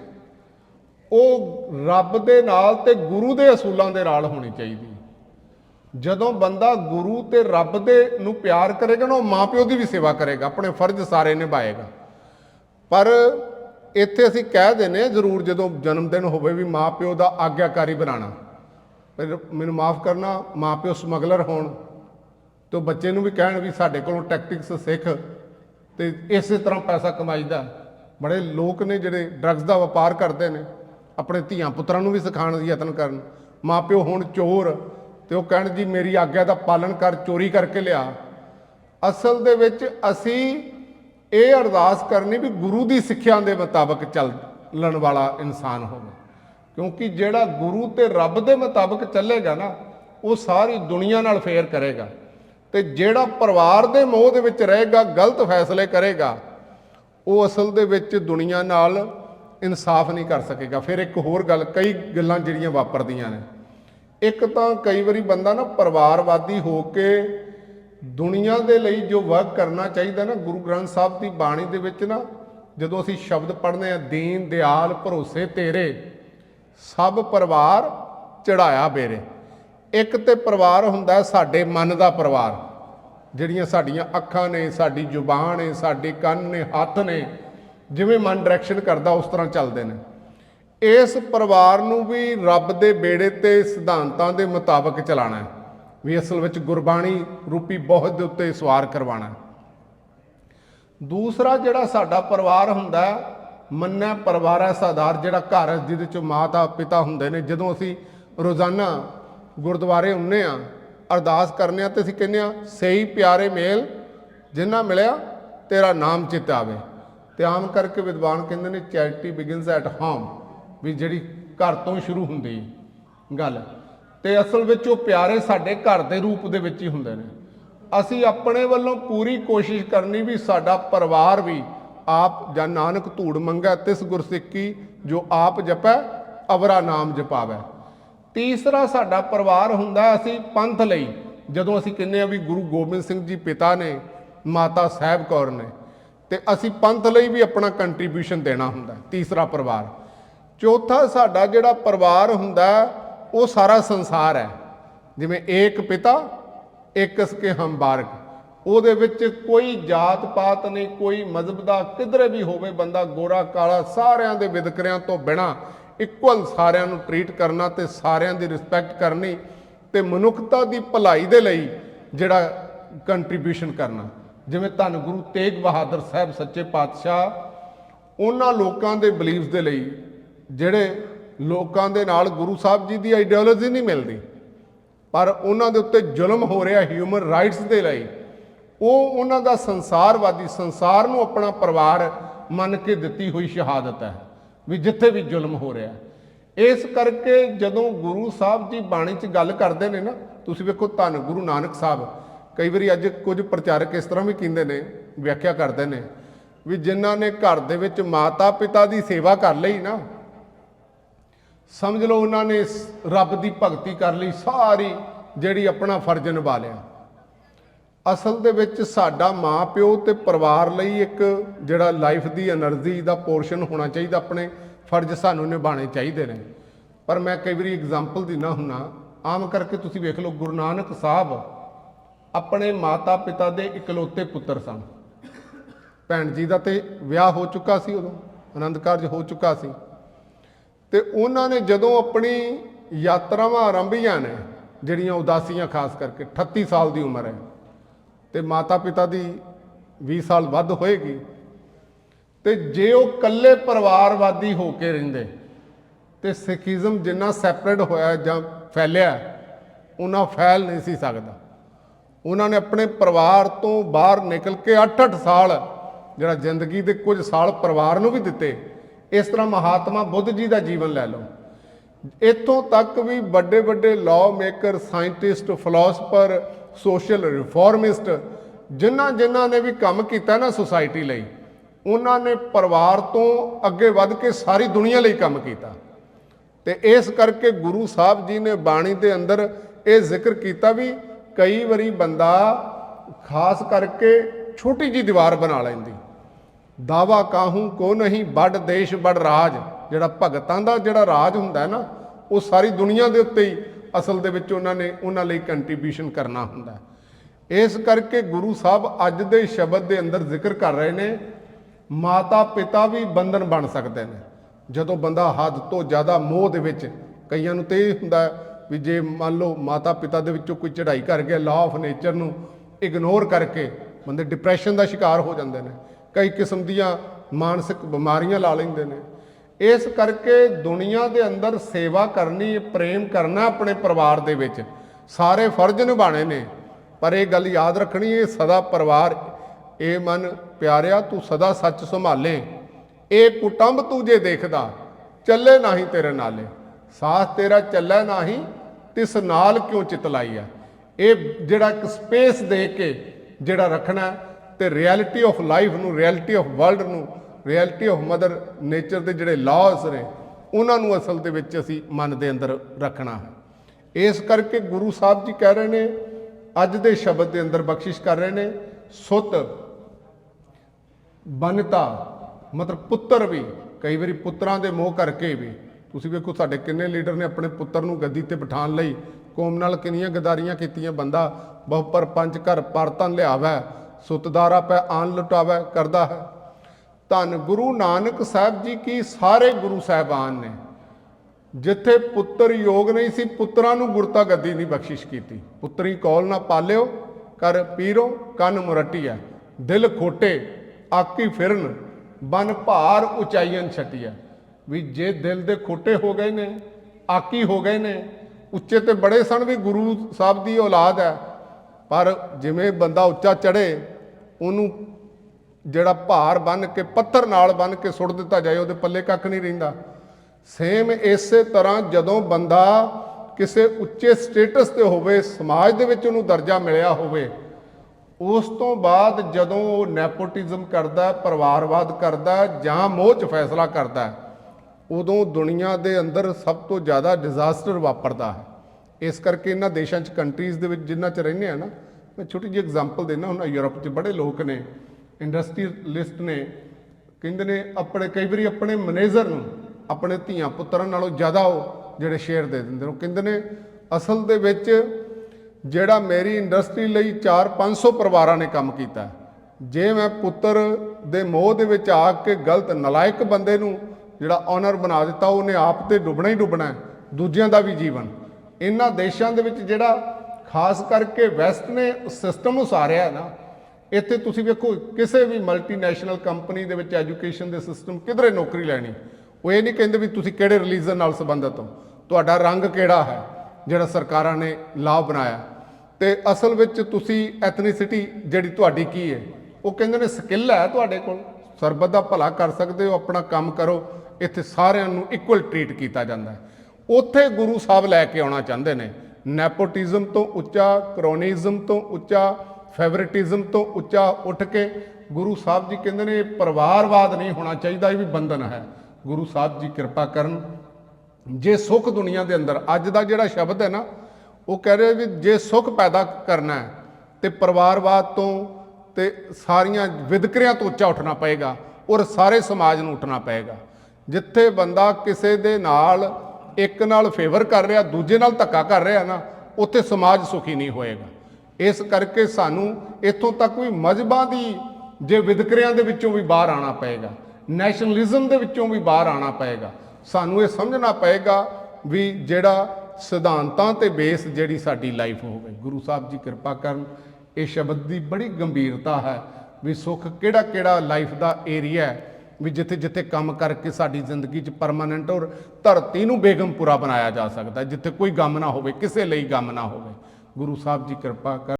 ਉਹ ਰੱਬ ਦੇ ਨਾਲ ਤੇ ਗੁਰੂ ਦੇ ਅਸੂਲਾਂ ਦੇ ਨਾਲ ਹੋਣੀ ਚਾਹੀਦੀ ਜਦੋਂ ਬੰਦਾ ਗੁਰੂ ਤੇ ਰੱਬ ਦੇ ਨੂੰ ਪਿਆਰ ਕਰੇਗਾ ਨਾ, ਉਹ ਮਾਪਿਓ ਦੀ ਵੀ ਸੇਵਾ ਕਰੇਗਾ, ਆਪਣੇ ਫਰਜ਼ ਸਾਰੇ ਨਿਭਾਏਗਾ। ਪਰ ਇੱਥੇ ਅਸੀਂ ਕਹਿ ਦਿੰਦੇ ਹਾਂ ਜ਼ਰੂਰ ਜਦੋਂ ਜਨਮ ਦਿਨ ਹੋਵੇ ਵੀ ਮਾਪਿਓ ਦਾ ਆਗਿਆਕਾਰੀ ਬਣਾਉਣਾ। ਮੈਨੂੰ ਮਾਫ ਕਰਨਾ, ਮਾਪਿਓ ਸਮਗਲਰ ਹੋਣ ਤੇ ਉਹ ਬੱਚੇ ਨੂੰ ਵੀ ਕਹਿਣ ਵੀ ਸਾਡੇ ਕੋਲੋਂ ਟੈਕਟਿਕਸ ਸਿੱਖ ਤੇ ਇਸੇ ਤਰ੍ਹਾਂ ਪੈਸਾ ਕਮਾਈਦਾ। ਬੜੇ ਲੋਕ ਨੇ ਜਿਹੜੇ ਡਰੱਗਸ ਦਾ ਵਪਾਰ ਕਰਦੇ ਨੇ, ਆਪਣੇ ਧੀਆਂ ਪੁੱਤਰਾਂ ਨੂੰ ਵੀ ਸਿਖਾਉਣ ਦੀ ਯਤਨ ਕਰਨ। ਮਾਪਿਓ ਹੁਣ ਚੋਰ ਤੇ ਉਹ ਕਹਿਣ ਜੀ ਮੇਰੀ ਆਗਿਆ ਦਾ ਪਾਲਣ ਕਰ, ਚੋਰੀ ਕਰਕੇ ਲਿਆ। ਅਸਲ ਦੇ ਵਿੱਚ ਅਸੀਂ ਇਹ ਅਰਦਾਸ ਕਰਨੀ ਵੀ ਗੁਰੂ ਦੀ ਸਿੱਖਿਆ ਦੇ ਮੁਤਾਬਕ ਚੱਲਣ ਵਾਲਾ ਇਨਸਾਨ ਹੋਵੇ। ਕਿਉਂਕਿ ਜਿਹੜਾ ਗੁਰੂ ਤੇ ਰੱਬ ਦੇ ਮੁਤਾਬਕ ਚੱਲੇਗਾ ਨਾ, ਉਹ ਸਾਰੀ ਦੁਨੀਆ ਨਾਲ ਫੇਰ ਕਰੇਗਾ। ਤੇ ਜਿਹੜਾ ਪਰਿਵਾਰ ਦੇ ਮੋਹ ਦੇ ਵਿੱਚ ਰਹੇਗਾ, ਗਲਤ ਫੈਸਲੇ ਕਰੇਗਾ, ਉਹ ਅਸਲ ਦੇ ਵਿੱਚ ਦੁਨੀਆ ਨਾਲ ਇਨਸਾਫ ਨਹੀਂ ਕਰ ਸਕੇਗਾ। ਫਿਰ ਇੱਕ ਹੋਰ ਗੱਲ, ਕਈ ਗੱਲਾਂ ਜਿਹੜੀਆਂ ਵਾਪਰਦੀਆਂ ਨੇ। ਇੱਕ ਤਾਂ ਕਈ ਵਾਰੀ ਬੰਦਾ ਨਾ ਪਰਿਵਾਰਵਾਦੀ ਹੋ ਕੇ ਦੁਨੀਆ ਦੇ ਲਈ ਜੋ ਵਰਕ ਕਰਨਾ ਚਾਹੀਦਾ ਨਾ, ਗੁਰੂ ਗ੍ਰੰਥ ਸਾਹਿਬ ਦੀ ਬਾਣੀ ਦੇ ਵਿੱਚ ਨਾ, ਜਦੋਂ ਅਸੀਂ ਸ਼ਬਦ ਪੜ੍ਹਦੇ ਆ ਦੀਨ, ਦਿਆਲ, ਭਰੋਸੇ ਤੇਰੇ, ਸਭ ਪਰਿਵਾਰ ਚੜਾਇਆ ਬੇਰੇ। ਇੱਕ ਤੇ ਪਰਿਵਾਰ ਹੁੰਦਾ ਸਾਡੇ ਮਨ ਦਾ ਪਰਿਵਾਰ, ਜਿਹੜੀਆਂ ਸਾਡੀਆਂ ਅੱਖਾਂ ਨੇ, ਸਾਡੀ ਜ਼ੁਬਾਨ ਹੈ ਸਾਡੇ ਕੰਨ ਨੇ, ਹੱਥ ਨੇ, ਜਿਵੇਂ ਮਨ ਡਾਇਰੈਕਸ਼ਨ ਕਰਦਾ ਉਸ ਤਰ੍ਹਾਂ ਚੱਲਦੇ ਨੇ। ਇਸ ਪਰਿਵਾਰ ਨੂੰ ਵੀ ਰੱਬ ਦੇ ਬੇੜੇ ਤੇ ਸਿਧਾਂਤਾਂ ਦੇ ਮੁਤਾਬਕ ਚਲਾਣਾ ਹੈ, ਵੀ ਅਸਲ ਵਿੱਚ ਗੁਰਬਾਣੀ ਰੂਪੀ ਬਹੁਤ ਦੇ ਉੱਤੇ ਸਵਾਰ ਕਰਵਾਣਾ ਦੂਸਰਾ ਜਿਹੜਾ ਸਾਡਾ ਪਰਿਵਾਰ ਹੁੰਦਾ ਮੰਨਿਆ ਪਰਿਵਾਰ ਹੈ ਸਾਦਾਰ ਜਿਹੜਾ ਘਰ ਹੈ, ਜਿਹਦੇ ਚ ਮਾਤਾ ਪਿਤਾ ਹੁੰਦੇ ਨੇ, ਜਦੋਂ ਅਸੀਂ ਰੋਜ਼ਾਨਾ ਗੁਰਦੁਆਰੇ ਹੁੰਨੇ ਆ, ਅਰਦਾਸ ਕਰਨੇ ਆ ਤੇ ਅਸੀਂ ਕਹਿੰਦੇ ਆ, ਸਹੀ ਪਿਆਰੇ ਮੇਲ ਜਿੰਨਾ ਮਿਲਿਆ ਤੇਰਾ ਨਾਮ ਚਿਤ ਆਵੇ। ਤੇ ਆਮ ਕਰਕੇ ਵਿਦਵਾਨ ਕਹਿੰਦੇ ਨੇ ਚੈਰਿਟੀ ਬਿਗਨਸ ਐਟ ਹੋਮ ਵੀ ਜਿਹੜੀ ਘਰ ਤੋਂ ਸ਼ੁਰੂ ਹੁੰਦੀ ਗੱਲ। ਤੇ ਅਸਲ ਵਿੱਚ ਉਹ ਪਿਆਰੇ ਸਾਡੇ ਘਰ ਦੇ ਰੂਪ ਦੇ ਵਿੱਚ ਹੀ ਹੁੰਦੇ ਨੇ। ਅਸੀਂ ਆਪਣੇ ਵੱਲੋਂ ਪੂਰੀ ਕੋਸ਼ਿਸ਼ ਕਰਨੀ ਵੀ ਸਾਡਾ ਪਰਿਵਾਰ ਵੀ ਆਪ ਜਾਂ ਨਾਨਕ ਧੂੜ ਮੰਗੈ, ਤਿਸ ਗੁਰਸਿੱਖੀ ਜੋ ਆਪ ਜਪੈ, ਅਵਰਾ ਨਾਮ ਜਪਾਵੈ। ਤੀਸਰਾ ਸਾਡਾ ਪਰਿਵਾਰ ਹੁੰਦਾ ਅਸੀਂ ਪੰਥ ਲਈ। ਜਦੋਂ ਅਸੀਂ ਕਹਿੰਦੇ ਆ ਵੀ ਗੁਰੂ ਗੋਬਿੰਦ ਸਿੰਘ ਜੀ ਪਿਤਾ ਨੇ, ਮਾਤਾ ਸਾਹਿਬ ਕੌਰ ਨੇ, ਤੇ ਅਸੀਂ ਪੰਥ ਲਈ ਵੀ ਆਪਣਾ ਕੰਟਰੀਬਿਊਸ਼ਨ ਦੇਣਾ ਹੁੰਦਾ ਤੀਸਰਾ ਪਰਿਵਾਰ। ਚੌਥਾ ਸਾਡਾ ਜਿਹੜਾ ਪਰਿਵਾਰ ਹੁੰਦਾ ਉਹ ਸਾਰਾ ਸੰਸਾਰ ਹੈ। ਜਿਵੇਂ ਏਕ ਪਿਤਾ ਇੱਕ ਸਕੇ ਹਮ ਬਾਰਕ। ਉਹਦੇ ਵਿੱਚ ਕੋਈ ਜਾਤ ਪਾਤ ਨਹੀਂ, ਕੋਈ ਮਜ਼ਹਬ ਦਾ ਕਿਧਰੇ ਵੀ ਹੋਵੇ, ਬੰਦਾ ਗੋਰਾ, ਕਾਲਾ ਸਾਰਿਆਂ ਦੇ ਵਿਦਕਰਿਆਂ ਤੋਂ ਬਿਨਾ ਇਕੁਅਲ ਸਾਰਿਆਂ ਨੂੰ ਟਰੀਟ ਕਰਨਾ ਤੇ ਸਾਰਿਆਂ ਦੀ ਰਿਸਪੈਕਟ ਕਰਨੀ ਤੇ ਮਨੁੱਖਤਾ ਦੀ ਭਲਾਈ ਦੇ ਲਈ ਜਿਹੜਾ ਕੰਟਰੀਬਿਊਸ਼ਨ ਕਰਨਾ। ਜਿਵੇਂ ਧੰਨ ਗੁਰੂ ਤੇਗ ਬਹਾਦਰ ਸਾਹਿਬ ਸੱਚੇ ਪਾਤਸ਼ਾਹ, ਉਹਨਾਂ ਲੋਕਾਂ ਦੇ ਬਲੀਫਸ ਦੇ ਲਈ ਜਿਹੜੇ ਲੋਕਾਂ ਦੇ ਨਾਲ ਗੁਰੂ ਸਾਹਿਬ ਜੀ ਦੀ ਆਈਡੀਓਲੋਜੀ ਨਹੀਂ ਮਿਲਦੀ, ਪਰ ਉਹਨਾਂ ਦੇ ਉੱਤੇ ਜ਼ੁਲਮ ਹੋ ਰਿਹਾ ਹਿਊਮਨ ਰਾਈਟਸ ਦੇ ਲਈ, ਉਹ ਉਹਨਾਂ ਦਾ ਸੰਸਾਰਵਾਦੀ, ਸੰਸਾਰ ਨੂੰ ਆਪਣਾ ਪਰਿਵਾਰ ਮੰਨ ਕੇ ਦਿੱਤੀ ਹੋਈ ਸ਼ਹਾਦਤ ਹੈ। ਵੀ ਜਿੱਥੇ ਵੀ ਜ਼ੁਲਮ ਹੋ ਰਿਹਾ। ਇਸ ਕਰਕੇ ਜਦੋਂ ਗੁਰੂ ਸਾਹਿਬ ਜੀ ਬਾਣੀ 'ਚ ਗੱਲ ਕਰਦੇ ਨੇ ਨਾ, ਤੁਸੀਂ ਵੇਖੋ ਧੰਨ ਗੁਰੂ ਨਾਨਕ ਸਾਹਿਬ। ਕਈ ਵਾਰੀ ਅੱਜ ਕੁਝ ਪ੍ਰਚਾਰਕ ਇਸ ਤਰ੍ਹਾਂ ਵੀ ਕਹਿੰਦੇ ਨੇ, ਵਿਆਖਿਆ ਕਰਦੇ ਨੇ ਵੀ ਜਿਨ੍ਹਾਂ ਨੇ ਘਰ ਦੇ ਵਿੱਚ ਮਾਤਾ ਪਿਤਾ ਦੀ ਸੇਵਾ ਕਰ ਲਈ ਨਾ, ਸਮਝ ਲਓ ਉਹਨਾਂ ਨੇ ਰੱਬ ਦੀ ਭਗਤੀ ਕਰ ਲਈ, ਸਾਰੀ ਜਿਹੜੀ ਆਪਣਾ ਫਰਜ਼ ਨਿਭਾ ਲਿਆ। ਅਸਲ ਦੇ ਵਿੱਚ ਸਾਡਾ ਮਾਪਿਓ ਤੇ ਪਰਿਵਾਰ ਲਈ ਇੱਕ ਜਿਹੜਾ ਲਾਈਫ ਦੀ એનર્ਜੀ ਦਾ ਪੋਰਸ਼ਨ ਹੋਣਾ ਚਾਹੀਦਾ, ਆਪਣੇ ਫਰਜ਼ ਸਾਨੂੰ ਨਿਭਾਣੇ ਚਾਹੀਦੇ ਨੇ। ਪਰ ਮੈਂ ਕਈ ਵਾਰੀ ਐਗਜ਼ਾਮਪਲ ਦਿੰਦਾ ਹੁੰਨਾ, ਆਮ ਕਰਕੇ ਤੁਸੀਂ ਵੇਖ ਲਓ, ਗੁਰੂ ਨਾਨਕ ਸਾਹਿਬ ਆਪਣੇ ਮਾਤਾ ਪਿਤਾ ਦੇ ਇਕਲੌਤੇ ਪੁੱਤਰ ਸਨ। ਭੈਣ ਜੀ ਦਾ ਤੇ ਵਿਆਹ ਹੋ ਚੁੱਕਾ ਸੀ ਉਦੋਂ, ਆਨੰਦ ਕਾਰਜ ਹੋ ਚੁੱਕਾ ਸੀ। ਤੇ ਉਹਨਾਂ ਨੇ ਜਦੋਂ ਆਪਣੀ ਯਾਤਰਾਵਾਂ ਆਰੰਭੀਆਂ ਨੇ, ਜਿਹੜੀਆਂ ਉਦਾਸੀਆਂ ਖਾਸ ਕਰਕੇ 38 ਸਾਲ ਦੀ ਉਮਰ ਹੈ ਤੇ ਮਾਤਾ ਪਿਤਾ ਦੀ 20 ਸਾਲ ਵੱਧ ਹੋਏਗੀ। ਤੇ ਜੇ ਉਹ ਇਕੱਲੇ ਪਰਿਵਾਰਵਾਦੀ ਹੋ ਕੇ ਰਹਿੰਦੇ, ਤੇ ਸਿੱਖੀਜ਼ਮ ਜਿੰਨਾ ਸੈਪਰੇਟ ਹੋਇਆ ਜਾਂ ਫੈਲਿਆ ਉਹਨਾਂ ਫੈਲ ਨਹੀਂ ਸੀ ਸਕਦਾ। ਉਹਨਾਂ ਨੇ ਆਪਣੇ ਪਰਿਵਾਰ ਤੋਂ ਬਾਹਰ ਨਿਕਲ ਕੇ 8-8 ਸਾਲ, ਜਿਹੜਾ ਜ਼ਿੰਦਗੀ ਦੇ ਕੁਝ ਸਾਲ ਪਰਿਵਾਰ ਨੂੰ ਵੀ ਦਿੱਤੇ, ਇਸ ਤਰ੍ਹਾਂ ਮਹਾਤਮਾ ਬੁੱਧ ਜੀ ਦਾ ਜੀਵਨ ਲੈ ਲਓ। ਇੱਥੋਂ ਤੱਕ ਵੀ ਵੱਡੇ ਵੱਡੇ law maker scientist philosopher social reformist ਜਿਨ੍ਹਾਂ ਜਿਨ੍ਹਾਂ ਨੇ ਵੀ ਕੰਮ ਕੀਤਾ ਨਾ ਸੁਸਾਇਟੀ ਲਈ, ਉਹਨਾਂ ਨੇ ਪਰਿਵਾਰ ਤੋਂ ਅੱਗੇ ਵੱਧ ਕੇ ਸਾਰੀ ਦੁਨੀਆ ਲਈ ਕੰਮ ਕੀਤਾ। ਤੇ ਇਸ ਕਰਕੇ ਗੁਰੂ ਸਾਹਿਬ ਜੀ ਨੇ ਬਾਣੀ ਦੇ ਅੰਦਰ ਇਹ ਜ਼ਿਕਰ ਕੀਤਾ ਵੀ ਕਈ ਵਾਰੀ ਬੰਦਾ ਖਾਸ ਕਰਕੇ ਛੋਟੀ ਜੀ ਦੀਵਾਰ ਬਣਾ ਲੈਂਦੀ। ਦਾਵਾ ਕਾਹੂ, ਕੋ ਨਹੀਂ, ਵੱਡ ਦੇਸ਼, ਵੱਡ ਰਾਜ, ਜਿਹੜਾ ਭਗਤਾਂ ਦਾ ਜਿਹੜਾ ਰਾਜ ਹੁੰਦਾ ਹੈ ਨਾ, ਉਹ ਸਾਰੀ ਦੁਨੀਆ ਦੇ ਉੱਤੇ ਹੀ ਅਸਲ ਦੇ ਵਿੱਚ ਉਹਨਾਂ ਨੇ ਉਹਨਾਂ ਲਈ ਕੰਟਰੀਬਿਊਸ਼ਨ ਕਰਨਾ ਹੁੰਦਾ। ਇਸ ਕਰਕੇ ਗੁਰੂ ਸਾਹਿਬ ਅੱਜ ਦੇ ਸ਼ਬਦ ਦੇ ਅੰਦਰ ਜ਼ਿਕਰ ਕਰ ਰਹੇ ਨੇ, ਮਾਤਾ ਪਿਤਾ ਵੀ ਬੰਧਨ ਬਣ ਸਕਦੇ ਨੇ। ਜਦੋਂ ਬੰਦਾ ਹੱਦ ਤੋਂ ਜ਼ਿਆਦਾ ਮੋਹ ਦੇ ਵਿੱਚ, ਕਈਆਂ ਨੂੰ ਤੇ ਇਹ ਹੁੰਦਾ ਵੀ ਜੇ ਮੰਨ ਲਓ ਮਾਤਾ ਪਿਤਾ ਦੇ ਵਿੱਚੋਂ ਕੋਈ ਚੜ੍ਹਾਈ ਕਰ ਗਿਆ ਲਾਅ ਆਫ ਨੇਚਰ ਨੂੰ ਇਗਨੋਰ ਕਰਕੇ ਬੰਦੇ ਡਿਪਰੈਸ਼ਨ ਦਾ ਸ਼ਿਕਾਰ ਹੋ ਜਾਂਦੇ ਨੇ। ਕਈ ਕਿਸਮ ਦੀਆਂ ਮਾਨਸਿਕ ਬਿਮਾਰੀਆਂ ਲਾ ਲੈਂਦੇ ਨੇ। ਇਸ ਕਰਕੇ ਦੁਨੀਆ ਦੇ ਅੰਦਰ ਸੇਵਾ ਕਰਨੀ, ਪ੍ਰੇਮ ਕਰਨਾ ਆਪਣੇ ਪਰਿਵਾਰ ਦੇ ਵਿੱਚ, ਸਾਰੇ ਫਰਜ਼ ਨਿਭਾਣੇ ਨੇ। ਪਰ ਇਹ ਗੱਲ ਯਾਦ ਰੱਖਣੀ, ਇਹ ਸਦਾ ਪਰਿਵਾਰ, ਇਹ ਮਨ, ਪਿਆਰਿਆ, ਤੂੰ ਸਦਾ ਸੱਚ ਸੰਭਾਲੇ। ਇਹ ਕੁਟੰਬ ਤੂੰ ਜੇ ਦੇਖਦਾ, ਚੱਲੇ ਨਹੀਂ ਤੇਰੇ ਨਾਲੇ। ਸਾਥ ਤੇਰਾ ਚੱਲੇ ਨਹੀਂ, ਤਿਸ ਨਾਲ ਕਿਉਂ ਚਿਤਲਾਈ ਆ? ਇਹ ਜਿਹੜਾ ਇੱਕ ਸਪੇਸ ਦੇ ਕੇ ਜਿਹੜਾ ਰੱਖਣਾ ਹੈ ਤੇ ਰਿਐਲਿਟੀ ਆਫ ਲਾਈਫ ਨੂੰ ਰਿਐਲਿਟੀ ਆਫ ਵਰਲਡ ਨੂੰ ਰਿਐਲਿਟੀ ਆਫ ਮਦਰ ਨੇਚਰ ਦੇ ਜਿਹੜੇ ਲਾਜ਼ ਨੇ, ਉਹਨਾਂ ਨੂੰ ਅਸਲ ਦੇ ਵਿੱਚ ਅਸੀਂ ਮਨ ਦੇ ਅੰਦਰ ਰੱਖਣਾ ਹੈ। ਇਸ ਕਰਕੇ ਗੁਰੂ ਸਾਹਿਬ ਜੀ ਕਹਿ ਰਹੇ ਨੇ, ਅੱਜ ਦੇ ਸ਼ਬਦ ਦੇ ਅੰਦਰ ਬਖਸ਼ਿਸ਼ ਕਰ ਰਹੇ ਨੇ, ਸੁੱਤ, ਬਨਤਾ, ਮਤਲਬ ਪੁੱਤਰ ਵੀ, ਕਈ ਵਾਰੀ ਪੁੱਤਰਾਂ ਦੇ ਮੋਹ ਕਰਕੇ ਵੀ, ਤੁਸੀਂ ਵੇਖੋ ਸਾਡੇ ਕਿੰਨੇ ਲੀਡਰ ਨੇ ਆਪਣੇ ਪੁੱਤਰ ਨੂੰ ਗੱਦੀ ਤੇ ਬਿਠਾਉਣ ਲਈ, ਕੌਮ ਨਾਲ ਕਿੰਨੀਆਂ ਗਦਾਰੀਆਂ ਕੀਤੀਆਂ, ਬੰਦਾ ਬਹੁ ਪਰ ਪੰਜ ਘਰ ਪਰਤਨ ਲਿਆਵੈ, ਸੁਤਦਾਰਾ ਪੈ ਆਨ ਲੁਟਾਵੈ, ਕਰਦਾ ਹੈ। ਧੰਨ ਗੁਰੂ ਨਾਨਕ ਸਾਹਿਬ ਜੀ ਕੀ ਸਾਰੇ ਗੁਰੂ ਸਾਹਿਬਾਨ ਨੇ। ਜਿੱਥੇ ਪੁੱਤਰ ਯੋਗ ਨਹੀਂ ਸੀ, ਪੁੱਤਰਾਂ ਨੂੰ ਗੁਰਤਾ ਗੱਦੀ ਦੀ ਬਖਸ਼ਿਸ਼ ਕੀਤੀ। ਪੁੱਤਰੀ ਕੌਲ ਨਾ ਪਾਲਿਓ ਕਰ ਪੀਰੋ, ਕੰਨ ਮੁਰਟੀਆ ਦਿਲ ਖੋਟੇ, ਆਕੀ ਫਿਰਨ, ਬਨ ਭਾਰ ਉਚਾਈਆਂ ਛਟੀਆ ਵੀ ਜੇ ਦਿਲ ਦੇ ਖੋਟੇ ਹੋ ਗਏ ਨੇ, ਆਕੀ ਹੋ ਗਏ ਨੇ, ਉੱਚੇ ਤੇ ਬੜੇ ਸਨ ਵੀ ਗੁਰੂ ਸਾਹਿਬ ਦੀ ਔਲਾਦ ਹੈ ਪਰ ਜਿਵੇਂ ਬੰਦਾ ਉੱਚਾ ਚੜੇ ਉਹਨੂੰ ਜਿਹੜਾ ਭਾਰ ਬੰਨ ਕੇ, ਪੱਥਰ ਨਾਲ ਬੰਨ ਕੇ ਸੁੱਟ ਦਿੱਤਾ ਜਾਏ, ਉਹਦੇ ਪੱਲੇ ਕੱਖ ਨਹੀਂ ਰਹਿੰਦਾ। ਸੇਮ ਇਸੇ ਤਰ੍ਹਾਂ ਜਦੋਂ ਬੰਦਾ ਕਿਸੇ ਉੱਚੇ ਸਟੇਟਸ ਤੇ ਹੋਵੇ, ਸਮਾਜ ਦੇ ਵਿੱਚ ਉਹਨੂੰ ਦਰਜਾ ਮਿਲਿਆ ਹੋਵੇ, ਉਸ ਤੋਂ ਬਾਅਦ ਜਦੋਂ ਉਹ ਨੈਪੋਟਿਜ਼ਮ ਕਰਦਾ, ਪਰਿਵਾਰਵਾਦ ਕਰਦਾ, ਜਾਂ ਮੋਹ 'ਚ ਫੈਸਲਾ ਕਰਦਾ, ਉਦੋਂ ਦੁਨੀਆ ਦੇ ਅੰਦਰ ਸਭ ਤੋਂ ਜ਼ਿਆਦਾ ਡਿਜ਼ਾਸਟਰ ਵਾਪਰਦਾ ਹੈ। ਇਸ ਕਰਕੇ ਇਹਨਾਂ ਦੇਸ਼ਾਂ 'ਚ ਕੰਟਰੀਜ਼ ਦੇ ਵਿੱਚ ਜਿੰਨਾ 'ਚ ਰਹਿੰਦੇ ਆ ਨਾ, ਮੈਂ ਛੋਟੀ ਜਿਹੀ ਐਗਜ਼ਾਮਪਲ ਦੇਣਾ ਹੁਣ ਯੂਰਪ 'ਚ ਬੜੇ ਲੋਕ ਨੇ ਇੰਡਸਟਰੀਅਲਿਸਟ ਨੇ ਕਹਿੰਦੇ ਨੇ ਆਪਣੇ ਕਈ ਵਾਰੀ ਆਪਣੇ ਮੈਨੇਜਰ ਨੂੰ ਆਪਣੇ ਧੀਆਂ ਪੁੱਤਰਾਂ ਨਾਲੋਂ ਜ਼ਿਆਦਾ ਉਹ ਜਿਹੜੇ ਸ਼ੇਅਰ ਦੇ ਦਿੰਦੇ ਨੇ। ਉਹ ਕਹਿੰਦੇ ਨੇ ਅਸਲ ਦੇ ਵਿੱਚ ਜਿਹੜਾ ਮੇਰੀ ਇੰਡਸਟਰੀ ਲਈ 4-500 ਪਰਿਵਾਰਾਂ ਨੇ ਕੰਮ ਕੀਤਾ ਜੇ ਮੈਂ ਪੁੱਤਰ ਦੇ ਮੋਹ ਦੇ ਵਿੱਚ ਆ ਕੇ ਗਲਤ ਨਲਾਇਕ ਬੰਦੇ ਨੂੰ ਜਿਹੜਾ ਓਨਰ ਬਣਾ ਦਿੱਤਾ ਉਹਨੇ ਆਪ ਤੇ ਡੁੱਬਣਾ ਹੀ ਡੁੱਬਣਾ ਹੈ, ਦੂਜਿਆਂ ਦਾ ਵੀ ਜੀਵਨ। ਇਹਨਾਂ ਦੇਸ਼ਾਂ ਦੇ ਵਿੱਚ ਜਿਹੜਾ ਖਾਸ ਕਰਕੇ ਵੈਸਟ ਨੇ ਸਿਸਟਮ ਉਸਾਰਿਆ ਹੈ ਨਾ ਇੱਥੇ ਤੁਸੀਂ ਵੇਖੋ, ਕਿਸੇ ਵੀ ਮਲਟੀਨੈਸ਼ਨਲ ਕੰਪਨੀ ਦੇ ਵਿੱਚ ਐਜੂਕੇਸ਼ਨ ਦੇ ਸਿਸਟਮ ਕਿਧਰੇ ਨੌਕਰੀ ਲੈਣੀ? ਉਹ ਇਹ ਨਹੀਂ ਕਹਿੰਦੇ ਵੀ ਤੁਸੀਂ ਕਿਹੜੇ ਰਿਲੀਜਨ ਨਾਲ ਸੰਬੰਧਿਤ ਹੋ। ਤੁਹਾਡਾ ਰੰਗ ਕਿਹੜਾ ਹੈ? ਜਿਹੜਾ ਸਰਕਾਰਾਂ ਨੇ ਲਾਅ ਬਣਾਇਆ। ਤੇ ਅਸਲ ਵਿੱਚ ਤੁਸੀਂ ਐਥਨੀਸਿਟੀ ਜਿਹੜੀ ਤੁਹਾਡੀ ਕੀ ਹੈ? ਉਹ ਕਹਿੰਦੇ ਨੇ ਸਕਿੱਲ ਹੈ ਤੁਹਾਡੇ ਕੋਲ। ਸਰਬਤ ਦਾ ਭਲਾ ਕਰ ਸਕਦੇ ਹੋ, ਆਪਣਾ ਕੰਮ ਕਰੋ। ਇੱਥੇ ਸਾਰਿਆਂ ਨੂੰ ਇਕੁਅਲ ਟਰੀਟ ਕੀਤਾ ਜਾਂਦਾ ਹੈ। ਉੱਥੇ ਗੁਰੂ ਸਾਹਿਬ ਲੈ ਕੇ ਆਉਣਾ ਚਾਹੁੰਦੇ ਨੇ। ਨੈਪੋਟਿਜ਼ਮ ਤੋਂ ਉੱਚਾ ਕਰੋਨਿਜ਼ਮ ਤੋਂ ਉੱਚਾ ਫੇਵਰਿਟਿਜ਼ਮ ਤੋਂ ਉੱਚਾ ਉੱਠ ਕੇ ਗੁਰੂ ਸਾਹਿਬ ਜੀ ਕਹਿੰਦੇ ਨੇ ਇਹ ਪਰਿਵਾਰਵਾਦ ਨਹੀਂ ਹੋਣਾ ਚਾਹੀਦਾ, ਇਹ ਵੀ ਬੰਧਨ ਹੈ। ਗੁਰੂ ਸਾਹਿਬ ਜੀ ਕਿਰਪਾ ਕਰਨ। ਜੇ ਸੁੱਖ ਦੁਨੀਆ ਦੇ ਅੰਦਰ, ਅੱਜ ਦਾ ਜਿਹੜਾ ਸ਼ਬਦ ਹੈ ਨਾ, ਉਹ ਕਹਿ ਰਿਹਾ ਵੀ ਜੇ ਸੁੱਖ ਪੈਦਾ ਕਰਨਾ ਹੈ, ਤੇ ਪਰਿਵਾਰਵਾਦ ਤੋਂ ਤੇ ਸਾਰੀਆਂ ਵਿਦਕਰਿਆਂ ਤੋਂ ਉੱਚਾ ਉੱਠਣਾ ਪਏਗਾ ਔਰ ਸਾਰੇ ਸਮਾਜ ਨੂੰ ਉੱਠਣਾ ਪਏਗਾ। ਜਿੱਥੇ ਬੰਦਾ ਕਿਸੇ ਦੇ ਨਾਲ ਇੱਕ ਨਾਲ ਫੇਵਰ ਕਰ ਰਿਹਾ, ਦੂਜੇ ਨਾਲ ਧੱਕਾ ਕਰ ਰਿਹਾ ਨਾ, ਉੱਥੇ ਸਮਾਜ ਸੁਖੀ ਨਹੀਂ ਹੋਏਗਾ। ਇਸ ਕਰਕੇ ਸਾਨੂੰ ਇੱਥੋਂ ਤੱਕ ਵੀ ਮਜ਼ਹਬਾਂ ਦੀ, ਜੇ ਵਿਦਕਰਿਆਂ ਦੇ ਵਿੱਚੋਂ ਵੀ ਬਾਹਰ ਆਣਾ ਪਏਗਾ ਨੈਸ਼ਨਲਿਜ਼ਮ ਦੇ ਵਿੱਚੋਂ ਵੀ ਬਾਹਰ ਆਣਾ ਪਏਗਾ, ਸਾਨੂੰ ਇਹ ਸਮਝਣਾ ਪਏਗਾ ਵੀ ਜਿਹੜਾ ਸਿਧਾਂਤਾਂ ਤੇ ਬੇਸ ਜਿਹੜੀ ਸਾਡੀ ਲਾਈਫ ਹੋਵੇ। ਗੁਰੂ ਸਾਹਿਬ ਜੀ ਕਿਰਪਾ ਕਰਨ, ਇਹ ਸ਼ਬਦ ਦੀ ਬੜੀ ਗੰਭੀਰਤਾ ਹੈ ਵੀ ਸੁੱਖ ਕਿਹੜਾ ਕਿਹੜਾ ਲਾਈਫ ਦਾ ਏਰੀਆ ਹੈ, ਵੀ ਜਿੱਥੇ ਜਿੱਥੇ ਕੰਮ ਕਰਕੇ ਸਾਡੀ ਜ਼ਿੰਦਗੀ 'ਚ ਪਰਮਾਨੈਂਟ ਔਰ ਧਰਤੀ ਨੂੰ ਬੇਗਮਪੁਰਾ ਬਣਾਇਆ ਜਾ ਸਕਦਾ, ਜਿੱਥੇ ਕੋਈ ਗਮ ਨਾ ਹੋਵੇ, ਕਿਸੇ ਲਈ ਗਮ ਨਾ ਹੋਵੇ। ਗੁਰੂ ਸਾਹਿਬ ਜੀ ਕਿਰਪਾ ਕਰ